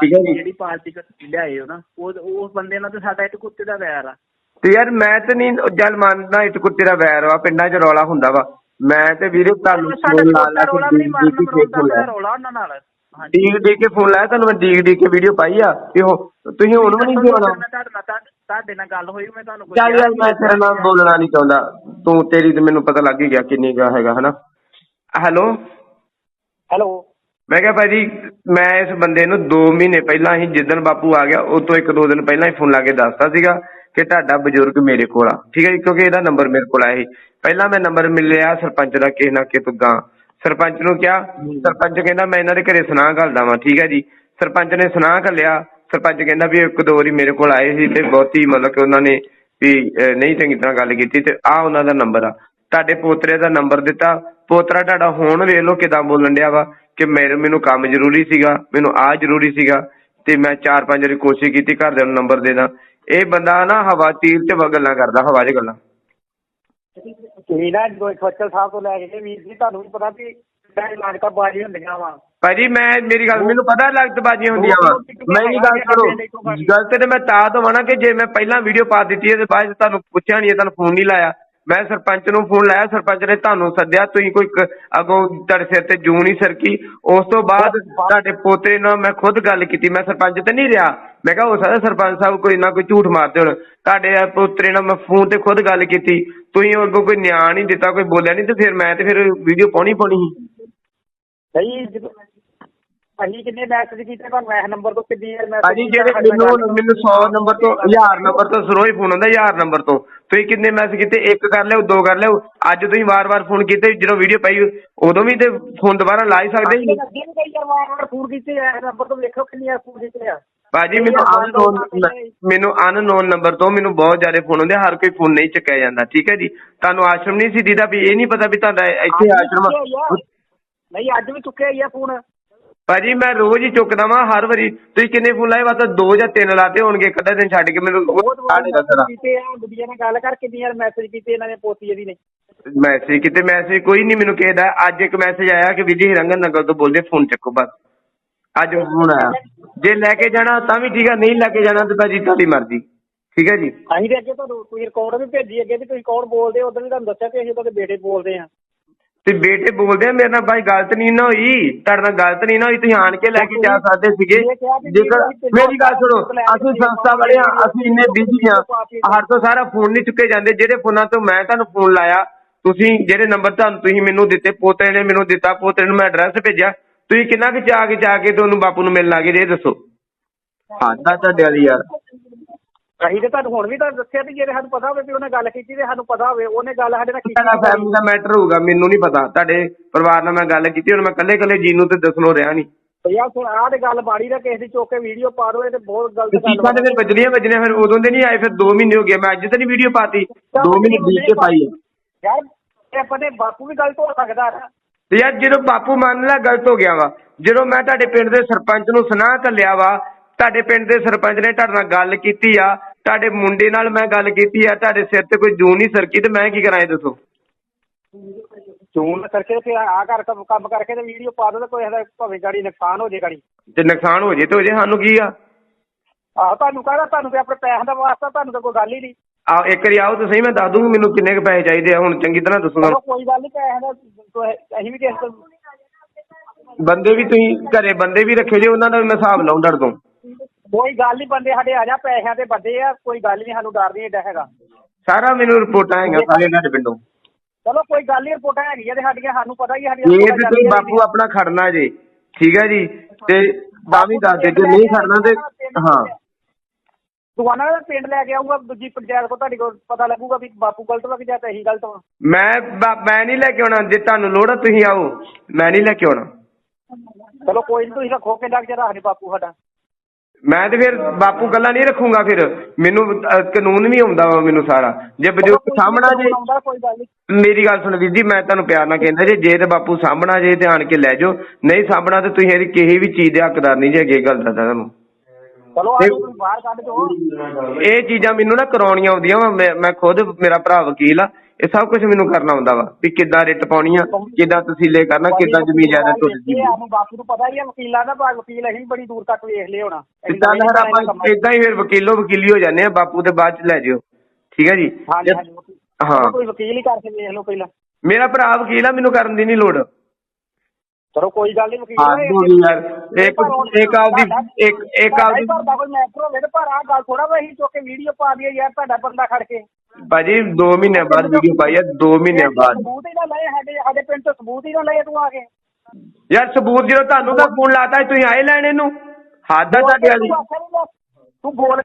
ਠੀਕ ਹੈ ਜੀ? ਜਿਹੜੀ ਪਾਰਟੀ ਕ ਲਿਆਏ ਹੋ ਨਾ ਉਹ ਉਹ ਬੰਦੇ ਨਾਲ ਤੇ ਸਾਡਾ ਇੱਕ ਕੁੱਤੇ ਦਾ ਵੈਰ ਆ। ਤੇ ਯਾਰ ਮੈਂ ਤਾਂ ਨਹੀਂ ਜਲ ਮੰਨਦਾ ਇਟ ਕੁੱਤੇ ਦਾ ਵੈਰ ਵਾ ਪਿੰਡਾਂ 'ਚ ਰੌਲਾ ਹੁੰਦਾ ਵਾ। ਮੈਂ ਤੇ ਵੀਰੇ ਤੁਹਾਨੂੰ ਸਾਡਾ ਫੋਨ ਲਾ ਲਾ ਕੁੱਤਾ ਰੌਲਾ ਵੀ ਨਹੀਂ ਮਾਰਨ ਡੀਕ ਕੇ ਰੌਲਾ ਉਹਨਾਂ ਨਾਲ। ਹਾਂਜੀ। ਡੀਕ ਡੀਕ ਕੇ ਫੋਨ ਲਾਇਆ ਤੁਹਾਨੂੰ ਮੈਂ ਡੀਕ ਡੀਕ ਕੇ ਵੀਡੀਓ ਪਾਈ ਆ। ਉਹ ਤੁਸੀਂ ਹੁਣ ਵੀ ਨਹੀਂ ਦੱਸੋ ਦਿਵਾਣਾ ਮੈਂ ਤੁਹਾਡੇ ਨਾਲ ਤੁਹਾਡੇ- ਤੁਹਾਡੇ ਨਾਲ ਗੱਲ ਹੋਈ ਮੈਂ ਤੁਹਾਨੂੰ ਚੱਲ ਯਾਰ ਮੈਂ ਤੇਰੇ ਨਾਲ ਬੋਲਣਾ ਨਹੀਂ ਚਾਹੁੰਦਾ। ਤੂੰ ਤੇਰੀ ਤੇ ਮੈਨੂੰ ਪਤਾ ਲੱਗ ਹੀ ਗਿਆ ਕਿੰਨੀ ਗਾ ਹੈਗਾ ਹਨਾ? ਹੈਲੋ? ਹੈਲੋ। ਮੈਂ ਕਿਹਾ ਭਾਜੀ ਮੈਂ ਇਸ ਬੰਦੇ ਨੂੰ 2 ਮਹੀਨੇ ਪਹਿਲਾਂ ਹੀ ਜਿੱਦਣ ਬਾਪੂ ਆ ਗਿਆ ਉਹ ਤੋਂ ਇੱਕ ਦੋ ਦਿਨ ਪਹਿਲਾਂ ਹੀ ਫੋਨ ਲਾ ਕੇ ਦੱਸਤਾ ਸੀਗਾ ਕਿ ਤੁਹਾਡਾ ਬਜ਼ੁਰਗ ਮੇਰੇ ਕੋਲ ਆ। ਠੀਕ ਹੈ ਜੀ ਕਿਉਂਕਿ ਇਹਦਾ ਨੰਬਰ ਮੇਰੇ ਕੋਲ ਆਇਆ ਸੀ। ਪਹਿਲਾਂ ਮੈਂ ਨੰਬਰ ਮਿਲਿਆ ਸਰਪੰਚ ਦਾ ਕਿਸੇ ਨਾ ਕਿਸੇ ਤੋਂ ਗਾਂ ਸਰਪੰਚ ਨੂੰ ਕਿਹਾ ਸਰਪੰਚ ਕਹਿੰਦਾ ਮੈਂ ਇਹਨਾਂ ਦੇ ਘਰੇ ਸੁਨਾਹ ਘੱਲਦਾ ਵਾਂ ਠੀਕ ਹੈ ਜੀ। ਸਰਪੰਚ ਨੇ ਸੁਨਾਹ ਘੱਲਿਆ ਸਰਪੰਚ ਕਹਿੰਦਾ ਵੀ ਇੱਕ ਦੋ ਵਾਰੀ ਮੇਰੇ ਕੋਲ ਆਏ ਸੀ ਤੇ ਬਹੁਤੀ ਮਤਲਬ ਕਿ ਉਹਨਾਂ ਨੇ ਵੀ ਅਹ, ਨਹੀਂ ਚੰਗੀ ਤਰ੍ਹਾਂ ਗੱਲ ਕੀਤੀ ਤੇ ਆ ਉਹਨਾਂ ਦਾ ਨੰਬਰ ਆ। ਤੁਹਾਡੇ ਪੋਤਰੇ ਦਾ ਨੰਬਰ ਦਿੱਤਾ ਪੋਤਰਾ ਤੁਹਾਡਾ ਹੁਣ ਵੇਖ ਲਓ ਕਿਦਾਂ ਬੋਲਣ ਡਿਆ ਵਾ ਕਿ ਮੇਰੇ ਮੈਨੂੰ ਕੰਮ ਜ਼ਰੂਰੀ ਸੀਗਾ ਮੈਨੂੰ ਆ ਜ਼ਰੂਰੀ ਸੀਗਾ ਤੇ ਮੈਂ ਚਾਰ ਪੰਜ ਵਾਰੀ ਕੋਸ਼ਿਸ਼ ਕੀਤੀ ਘਰਦਿਆਂ ਨੂੰ ਨੰਬਰ ਦੇ ਦਾਂ ਇਹ ਬੰਦਾ ਨਾ ਹਵਾ ਤੀਰ ਤੇ ਵਾ ਗੱਲਾਂ ਕਰਦਾ ਹਵਾ 'ਚ ਗੱਲਾਂ। ਤੁਸੀਂ ਨਾ ਕੋਈ ਖੋਚਲ ਸਾਹਿਬ ਤੋਂ ਲੈ ਕੇ ਵੀਰ ਜੀ ਤੁਹਾਨੂੰ ਵੀ ਪਤਾ ਵੀ ਕਿਹੜੀ ਲਾਗਤਾਂ ਬਾਜੀ ਹੁੰਦੀਆਂ ਵਾ। ਭਾਜੀ ਮੈਂ ਮੇਰੀ ਗੱਲ ਮੈਨੂੰ ਪਤਾ ਲਗਤਬਾਜ਼ੀਆਂ ਹੁੰਦੀਆਂ ਵਾ। ਮੇਰੀ ਗੱਲ ਕਰੋ ਗਲਤ ਤੇ ਮੈਂ ਤਾਂ ਦਵਾਂ ਨਾ ਕਿ ਜੇ ਮੈਂ ਪਹਿਲਾਂ ਵੀਡੀਓ ਪਾ ਦਿੱਤੀ ਹੈ ਤੇ ਬਾਅਦ 'ਚ ਤੁਹਾਨੂੰ ਪੁੱਛਿਆ ਨਹੀਂ ਤੁਹਾਨੂੰ ਫੋਨ ਨਹੀਂ ਲਾਇਆ। ਮੈਂ ਸਰਪੰਚ ਨੂੰ ਫੋਨ ਲਾਇਆ ਸਰਪੰਚ ਨੇ ਤੁਹਾਨੂੰ ਸੱਦਿਆ ਤੁਸੀਂ ਕੋਈ ਅੱਗੋਂ ਤੁਹਾਡੇ ਸਿਰ ਤੇ ਜੂੰ ਨਹੀਂ ਸਰਕੀ। ਉਸ ਤੋਂ ਬਾਅਦ ਤੁਹਾਡੇ ਪੋਤੇ ਨਾਲ ਮੈਂ ਖੁਦ ਗੱਲ ਕੀਤੀ ਮੈਂ ਸਰਪੰਚ ਤੇ ਨਹੀਂ ਰਿਹਾ। ਮੈਂ ਕਿਹਾ ਹੋ ਸਕਦਾ ਸਰਪੰਚ ਸਾਹਿਬ ਕੋਈ ਨਾ ਕੋਈ ਝੂਠ ਮਾਰਦੇ ਹੋਣ। ਤੁਹਾਡੇ ਪੋਤਰੇ ਨਾਲ ਮੈਂ ਫੋਨ ਤੇ ਖੁਦ ਗੱਲ ਕੀਤੀ। ਤੁਸੀਂ ਅੱਗੋਂ ਕੋਈ ਨਿਆਂ ਨਹੀਂ ਦਿੱਤਾ ਕੋਈ ਬੋਲਿਆ ਨਹੀਂ ਤੇ ਫਿਰ ਮੈਂ ਤੇ ਫਿਰ ਵੀਡੀਓ ਪਾਉਣੀ ਪਾਉਣੀ ਸੀ। ਸਹੀ ਅਸੀਂ ਕਿੰਨੇ ਮੈਸੇਜ ਕੀਤੇ ਤੁਹਾਨੂੰ? ਇਸ ਨੰਬਰ ਤੋਂ ਕਿੰਨੀ ਵਾਰ ਮੈਸੇਜ ਭਾਜੀ ਜਿਹੜੇ ਮੈਨੂੰ ਮੈਨੂੰ 100 ਨੰਬਰ ਤੋਂ 1000 ਨੰਬਰ ਤੋਂ ਸਰੋਂ ਹੀ ਫੋਨ ਆਉਂਦਾ 1000 ਨੰਬਰ ਤੋਂ। ਤੁਸੀਂ ਕਿੰਨੇ ਮੈਸੇਜ ਕੀਤੇ? ਇੱਕ ਕਰ ਲਿਓ ਦੋ ਕਰ ਲਿਓ। ਅੱਜ ਤੁਸੀਂ ਵਾਰ-ਵਾਰ ਫੋਨ ਕੀਤੇ ਜਦੋਂ ਵੀਡੀਓ ਪਾਈ ਉਦੋਂ ਵੀ ਤੇ ਫੋਨ ਦੁਬਾਰਾ ਲਾ ਹੀ ਸਕਦੇ ਸੀ। ਅੱਗੇ ਵੀ ਕਈ ਵਾਰ ਵਾਰ ਫੋਨ ਕੀਤੇ ਆ ਨੰਬਰ ਤੋਂ ਵੇਖੋ ਕਿੰਨੀ ਵਾਰ ਫੋਨ ਕੀਤੇ ਆ। ਭਾਜੀ ਮੈਨੂੰ ਅਨਨੋਨ ਮੈਨੂੰ ਅਨਨੋਨ ਨੰਬਰ ਤੋਂ ਮੈਨੂੰ ਬਹੁਤ ਜ਼ਿਆਦਾ ਫੋਨ ਹੁੰਦੇ ਹਰ ਕੋਈ ਫੋਨ ਨਹੀਂ ਚੱਕਿਆ ਜਾਂਦਾ ਠੀਕ ਹੈ ਜੀ? ਤੁਹਾਨੂੰ ਆਸ਼ਰਮ ਨਹੀਂ ਸੀ ਦੀਦਾ ਵੀ ਇਹ ਨਹੀਂ ਪਤਾ ਵੀ ਤੁਹਾਡਾ ਇੱਥੇ ਆਸ਼ਰਮ। ਨਹੀਂ ਅੱਜ ਵੀ ਚੁੱਕਿਆ ਹੀ ਆ ਫੋਨ ਭਾਜੀ ਮੈਂ ਰੋਜ਼ ਹੀ ਚੁੱਕਦਾ ਵਾਂ ਹਰ ਵਾਰੀ। ਤੁਸੀਂ ਕਿੰਨੇ ਫੋਨ ਲਾਏ? ਬਸ ਦੋ ਜਾਂ ਤਿੰਨ ਲਾਤੇ ਹੋਣਗੇ ਇੱਕ ਅੱਧਾ ਦਿਨ ਛੱਡ ਕੇ ਮੈਨੂੰ ਬਹੁਤ ਆ ਨਹੀਂ ਦੱਸਦਾ ਕੀਤੇ ਆ ਗੁੱਡੀਆਂ ਨਾਲ ਗੱਲ ਕਰ ਕਿੰਨੀ ਵਾਰ ਮੈਸੇਜ ਕੀਤੇ ਇਹਨਾਂ ਨੇ ਪੋਤੀ ਇਹਦੀ ਨੇ। ਮੈਸੇਜ ਕਿਤੇ ਮੈਸੇਜ ਕੋਈ ਨਹੀਂ ਮੈਨੂੰ ਕਿਹਦਾ ਅੱਜ ਇੱਕ ਮੈਸੇਜ ਆਇਆ ਕਿ ਵਿਜੇ ਹਿਰੰਗਨ ਨਗਰ ਤੋਂ ਬੋਲਦੇ ਫੋਨ ਚੱਕੋ ਬਸ। ਅੱਜ ਫੋਨ ਆਇਆ। ਜੇ ਲੈ ਕੇ ਜਾਣਾ ਤਾਂ ਵੀ ਠੀਕ ਆ ਨਹੀਂ ਲੈ ਕੇ ਜਾਣਾ ਤੇ ਭਾਜੀ ਤੁਹਾਡੀ ਮਰਜ਼ੀ। ਠੀਕ ਹੈ ਜੀ? ਅਸੀਂ ਤੇ ਅੱਗੇ ਤੁਹਾਨੂੰ ਕੋਈ ਰਿਕਾਰਡ ਵੀ ਭੇਜੀ ਅੱਗੇ ਵੀ ਤੁਸੀਂ ਕੌਣ ਬੋਲਦੇ ਉਦੋਂ ਵੀ ਤੁਹਾਨੂੰ ਦੱਸਿਆ ਕਿ ਅਸੀਂ ਉਹਦੇ ਬੇਟੇ ਬੋਲਦੇ ਆ ਤੇ ਬੇਟੇ ਬੋਲਦੇ ਆ ਮੇਰੇ ਨਾਲ ਭਾਈ ਗਲਤ ਨਹੀਂ ਨਾ ਹੋਈ ਤੁਹਾਡੇ ਨਾਲ ਗਲਤ ਨਹੀਂ ਨਾ ਹੋਈ ਤੁਸੀਂ ਆਣ ਕੇ ਲੈ ਕੇ ਜਾ ਸਕਦੇ ਸੀਗੇ। ਜੇਕਰ ਮੇਰੀ ਗੱਲ ਸੁਣੋ ਅਸੀਂ ਸੰਸਥਾ ਵਾਲੇ ਆ ਅਸੀਂ ਇੰਨੇ ਬਿਜ਼ੀ ਆ ਹਰ ਤੋਂ ਸਾਰਾ ਫੋਨ ਨਹੀਂ ਚੁੱਕੇ ਜਾਂਦੇ ਜਿਹੜੇ ਫੋਨਾਂ ਤੋਂ ਮੈਂ ਤੁਹਾਨੂੰ ਫੋਨ ਲਾਇਆ ਤੁਸੀਂ ਜਿਹੜੇ ਨੰਬਰ ਤੁਹਾਨੂੰ ਤੁਸੀਂ ਮੈਨੂੰ ਦਿੱਤੇ ਪੋਤੇ ਨੇ ਮੈਨੂੰ ਦਿੱਤਾ ਪੋਤੇ ਨੂੰ ਮੈਂ ਐਡਰੈਸ ਭੇਜਿਆ ਤੁਸੀਂ ਕਿੰਨਾ ਕੁ ਚਾਹ ਕੇ ਜਾ ਕੇ ਤੁਹਾਨੂੰ ਬਾਪੂ ਨੂੰ ਮਿਲਣ ਲੱਗੇ ਇਹ ਦੱਸੋ। ਹਾਂ ਤਾਂ ਤੁਹਾਡੇ ਵਾਲੀ ਯਾਰ। ਅਸੀਂ ਤੇ ਤੁਹਾਨੂੰ ਹੁਣ ਵੀ ਤਾਂ ਦੱਸਿਆ ਵੀ ਜੇ ਸਾਨੂੰ ਪਤਾ ਹੋਵੇ ਵੀ ਉਹਨੇ ਗੱਲ ਕੀਤੀ ਤੇ ਸਾਨੂੰ ਪਤਾ ਹੋਵੇ ਉਹਨੇ ਗੱਲ ਸਾਡੇ ਨਾਲ ਕੀਤੀ ਤੁਹਾਡਾ ਫੈਮਿਲੀ ਦਾ ਮੈਟਰ ਹੋਊਗਾ ਮੈਨੂੰ ਨਹੀਂ ਪਤਾ। ਤੁਹਾਡੇ ਪਰਿਵਾਰ ਨਾਲ ਮੈਂ ਗੱਲ ਕੀਤੀ ਹੁਣ ਮੈਂ ਇਕੱਲੇ ਇਕੱਲੇ ਜੀ ਨੂੰ ਤੇ ਦੱਸਣੋਂ ਰਿਹਾ ਨਹੀਂ। ਭਈਆ ਸੁਣ ਆਹ ਤੇ ਗੱਲ ਬਾੜੀ ਦਾ ਕਿਸੇ ਦੀ ਚੁੱਕ ਕੇ ਵੀਡੀਓ ਪਾ ਦੋ ਇਹ ਤੇ ਬਹੁਤ ਗਲਤ ਗੱਲ ਚੀਕਾਂ ਤੇ ਫਿਰ ਵੱਜਣੀਆਂ ਵੱਜਣੀਆਂ ਫਿਰ ਉਦੋਂ ਦੇ ਨਹੀਂ ਆਏ ਫਿਰ 2 ਮਹੀਨੇ ਹੋ ਗਏ। ਮੈਂ ਅੱਜ ਤਾਂ ਨਹੀਂ ਵੀਡੀਓ ਪਾਤੀ 2 ਮਹੀਨੇ ਬੀਤ ਕੇ ਪਾਈ ਯਾਰ ਇਹ ਦੇ ਬਾਪੂ ਵੀ ਗਲਤ ਹੋ ਸਕਦਾ ਨਾ। ਤੇ ਯਾਰ ਜਦੋਂ ਬਾਪੂ ਮੰਨ ਲਿਆ ਗਲਤ ਹੋ ਗਿਆ ਵਾ ਜਦੋਂ ਮੈਂ ਤੁਹਾਡੇ ਪਿੰਡ ਦੇ ਸਰਪੰਚ ਨੂੰ ਸੁਨਾਹ ਕੱਲਿਆ ਵਾ ਤੁਹਾਡੇ ਪਿੰਡ ਦੇ ਸਰਪੰਚ ਨੇ ਤੁਹਾਡੇ ਨਾਲ ਗੱਲ ਕੀਤੀ ਆ ਤੁਹਾਡੇ ਮੁੰਡੇ ਨਾਲ ਮੈਂ ਗੱਲ ਕੀਤੀ ਆ ਤੁਹਾਡੇ ਸਿਰ ਤੇ ਕੋਈ ਜੂੰ ਨਹੀਂ ਸਰਕੀ ਤੇ ਮੈਂ ਕੀ ਕਰਾਂ ਇਹ ਦੱਸੋ? ਚੂਨ ਕਰਕੇ ਫਿਰ ਆ ਕਰ ਕੰਮ ਕੰਮ ਕਰਕੇ ਤੇ ਵੀਡੀਓ ਪਾ ਦੋ ਤੇ ਕੋਈ ਇਹਦਾ ਭਾਵੇਂ ਗਾੜੀ ਨੁਕਸਾਨ ਹੋ ਜੇ ਗਾੜੀ। ਜੇ ਨੁਕਸਾਨ ਹੋ ਜੇ ਤੇ ਹੋ ਜੇ ਸਾਨੂੰ ਕੀ ਆ? ਆਹ ਤੁਹਾਨੂੰ ਕਹਦਾ ਤੁਹਾਨੂੰ ਤੇ ਆਪਣੇ ਪੈਸਿਆਂ ਦਾ ਵਾਸਤਾ ਤੁਹਾਨੂੰ ਤਾਂ ਕੋਈ ਗੱਲ ਹੀ ਨਹੀਂ। ਆ ਇੱਕ ਵਾਰੀ ਆਓ ਤਾਂ ਸਹੀ ਮੈਂ ਦੱਸ ਦੂੰਗਾ ਮੈਨੂੰ ਕਿੰਨੇ ਕੁ ਪੈਸੇ ਚਾਹੀਦੇ ਆ ਹੁਣ ਚੰਗੀ ਤਰ੍ਹਾਂ ਦੱਸੂਗਾ ਚਲੋ ਕੋਈ ਗੱਲ ਨਹੀਂ ਪੈਸਿਆਂ ਦਾ ਤੁਸੀਂ- ਅਸੀਂ ਵੀ ਕਿਸੇ ਤੋਂ ਬੰਦੇ ਵੀ ਤੁਸੀਂ ਘਰੇ ਬੰਦੇ ਵੀ ਰੱਖੇ ਜੇ ਉਹਨਾਂ ਦਾ ਵੀ ਮੈਂ ਹਿਸਾਬ ਲਾਉਂ ਡਰ ਤੋਂ। ਕੋਈ ਗੱਲ ਨਹੀਂ ਬੰਦੇ ਸਾਡੇ ਆ ਜਾ ਪੈਸਿਆਂ ਦੇ ਬੰਦੇ ਆ ਕੋਈ ਗੱਲ ਨਹੀਂ ਸਾਨੂੰ ਡਰ ਨਹੀਂ ਏਡਾ ਹੈਗਾ। ਸਾਰਾ ਮੈਨੂੰ ਰਿਪੋਰਟਾਂ ਹੈਗੀਆਂ ਸਾਰੇ ਤੁਹਾਡੇ ਪਿੰਡੋਂ। ਚਲੋ ਕੋਈ ਗੱਲ ਨਹੀਂ ਰਿਪੋਰਟਾਂ ਹੈਗੀਆਂ ਤੇ ਸਾਡੀਆਂ ਸਾਨੂੰ ਪਤਾ ਹੀ ਆ ਇਹ ਸਾਡੀਆਂ ਤੇ ਤੁਸੀਂ ਬਾਪੂ ਆਪਣਾ ਖੜਨਾ ਜੇ ਠੀਕ ਹੈ ਜੀ? ਤੇ ਤਾਂ ਵੀ ਦੱਸ ਦੇ ਜੇ ਨਹੀਂ ਖੜਨਾ ਤੇ ਹਾਂ। ਦੁਕਾਨਾਂ ਦਾ ਪਿੰਡ ਲੈ ਕੇ ਆਊਗਾ ਦੂਜੀ ਪੰਚਾਇਤ ਕੋ ਤੁਹਾਡੇ ਕੋਲ ਪਤਾ ਲੱਗੂਗਾ ਵੀ ਬਾਪੂ ਗਲਤ ਵਾ ਕਿ ਜਾਂ ਤਾਂ ਅਸੀਂ ਗਲਤ ਵਾ। ਮੈਂ ਬ- ਮੈਂ ਨਹੀਂ ਲੈ ਕੇ ਆਉਣਾ ਜੇ ਤੁਹਾਨੂੰ ਲੋੜ ਆ ਤੁਸੀਂ ਆਓ ਮੈਂ ਨਹੀਂ ਲੈ ਕੇ ਆਉਣਾ। ਚਲੋ ਕੋਈ ਨਹੀਂ ਤੁਸੀਂ ਰੱਖੋ ਕਿੰਨਾ ਕੁ ਰੱਖਦੇ ਬਾਪੂ ਸਾਡਾ। ਮੈਂ ਤੇ ਫਿਰ ਬਾਪੂ ਗੱਲਾਂ ਨਹੀਂ ਰੱਖੂੰਗਾ ਫਿਰ। ਮੈਨੂੰ ਕਾਨੂੰਨ ਵੀ ਆਉਂਦਾ ਵਾ ਮੈਨੂੰ ਸਾਰਾ। ਜੇ ਬਜ਼ੁਰਗ ਸਾਹਮਣਾ ਜੇ ਆਉਂਦਾ ਕੋਈ ਗੱਲ ਨਹੀਂ। ਮੇਰੀ ਗੱਲ ਸੁਣ ਵੀਰ ਜੀ ਮੈਂ ਤੁਹਾਨੂੰ ਪਿਆਰ ਨਾਲ ਕਹਿੰਦਾ ਜੇ ਜੇ ਤੇ ਬਾਪੂ ਸਾਹਮਣਾ ਜੇ ਤੇ ਆਣ ਕੇ ਲੈ ਜਾਓ। ਨਹੀਂ ਸਾਹਮਣਾ ਤੇ ਤੁਸੀਂ ਇਹਦੀ ਕਿਸੇ ਵੀ ਚੀਜ਼ ਦੇ ਹੱਕਦਾਰ ਨਹੀਂ ਜੇ ਅੱਗੇ ਗੱਲ ਦੱਸਦਾ ਤੁਹਾਨੂੰ। ਚਲੋ ਆ ਜਾਓ ਤੁਸੀਂ ਬਾਹਰ ਕੱਢ ਦਿਓ। ਇਹ ਚੀਜ਼ਾਂ ਮੈਨੂੰ ਨਾ ਕਰਾਉਣੀਆਂ ਆਉਂਦੀਆਂ ਵਾ। ਮੈਂ ਮੈਂ ਖੁਦ ਮੇਰਾ ਭਰਾ ਵਕੀਲ ਆ। ਇਹ ਸਭ ਕੁਝ ਮੈਨੂੰ ਕਰਨਾ ਆਉਂਦਾ ਵਾ ਵੀ ਕਿੱਦਾਂ ਰਿਟ ਪਾਉਣੀ ਆ ਕਿੱਦਾਂ ਤਸੀਲੇ ਕਰਨਾ ਕਿੱਦਾਂ ਜ਼ਮੀਨ ਜਾਇਦਾਦ ਟੁੱਟਦੀ ਇਹ ਸਾਨੂੰ ਬਾਪੂ ਨੂੰ ਪਤਾ ਹੀ ਆ ਵਕੀਲਾਂ ਦਾ ਭਾਗ ਵਕੀਲ ਅਸੀਂ ਵੀ ਬੜੀ ਦੂਰ ਤੱਕ ਵੇਖ ਲਿਆ ਹੋਣਾ। ਇਦਾਂ ਆਪਾਂ ਇਦਾਂ ਹੀ ਫਿਰ ਵਕੀਲੋ ਵਕੀਲੀ ਹੋ ਜਾਂਦੇ ਆ ਬਾਪੂ ਦੇ ਬਾਅਦ ਚ ਲੈ ਜਿਓ। ਠੀਕ ਹੈ ਜੀ? ਹਾਂਜੀ ਹਾਂਜੀ। ਹਾਂ। ਕੋਈ ਵਕੀਲ ਹੀ ਕਰਕੇ ਵੇਖ ਲਓ ਪਹਿਲਾਂ। ਮੇਰਾ ਭਰਾ ਵਕੀਲ ਆ ਮੈਨੂੰ ਕਰਨ ਦੀ ਨਹੀਂ ਲੋੜ। ਚਲੋ ਕੋਈ ਗੱਲ ਨਹੀਂ ਵਕੀਲ ਯਾਰ ਇੱਕ ਇੱਕ ਆਪਦੀ ਇੱਕ ਇੱਕ ਆਪਦੀ ਘਰ ਦਾ ਕੋਈ ਮੈਟਰ ਹੋਵੇ ਤੇ ਪਰ ਆ ਗੱਲ ਥੋੜਾ ਵਾ ਅਸੀਂ ਚੁੱਕ ਕੇ ਵੀਡੀਓ ਪਾ ਦਈਏ ਯਾਰ ਤੁਹਾਡਾ ਬੰਦਾ ਖੜ ਕੇ। ਭਾਜੀ 2 ਮਹੀਨਿਆਂ ਬਾਅਦ ਵੀਡੀਓ ਪਾਈ ਆ 2 ਮਹੀਨਿਆਂ ਬਾਅਦ। ਸਬੂਤ ਹੀ ਨਾ ਲਏ ਸਾਡੇ ਸਾਡੇ ਪਿੰਡ ਤੋਂ ਸਬੂਤ ਹੀ ਨਾ ਲਏ ਤੂੰ ਆ ਕੇ। ਯਾਰ ਸਬੂਤ ਜਦੋਂ ਤੁਹਾਨੂੰ ਤਾਂ ਫੋਨ ਲਾਤਾ ਸੀ, ਤੁਸੀਂ ਆਏ ਲੈਣ ਇਹਨੂੰ? ਹੱਦ ਆ ਤੁਹਾਡੇ ਵਾਲੀ। ਤੂੰ ਬੋਲ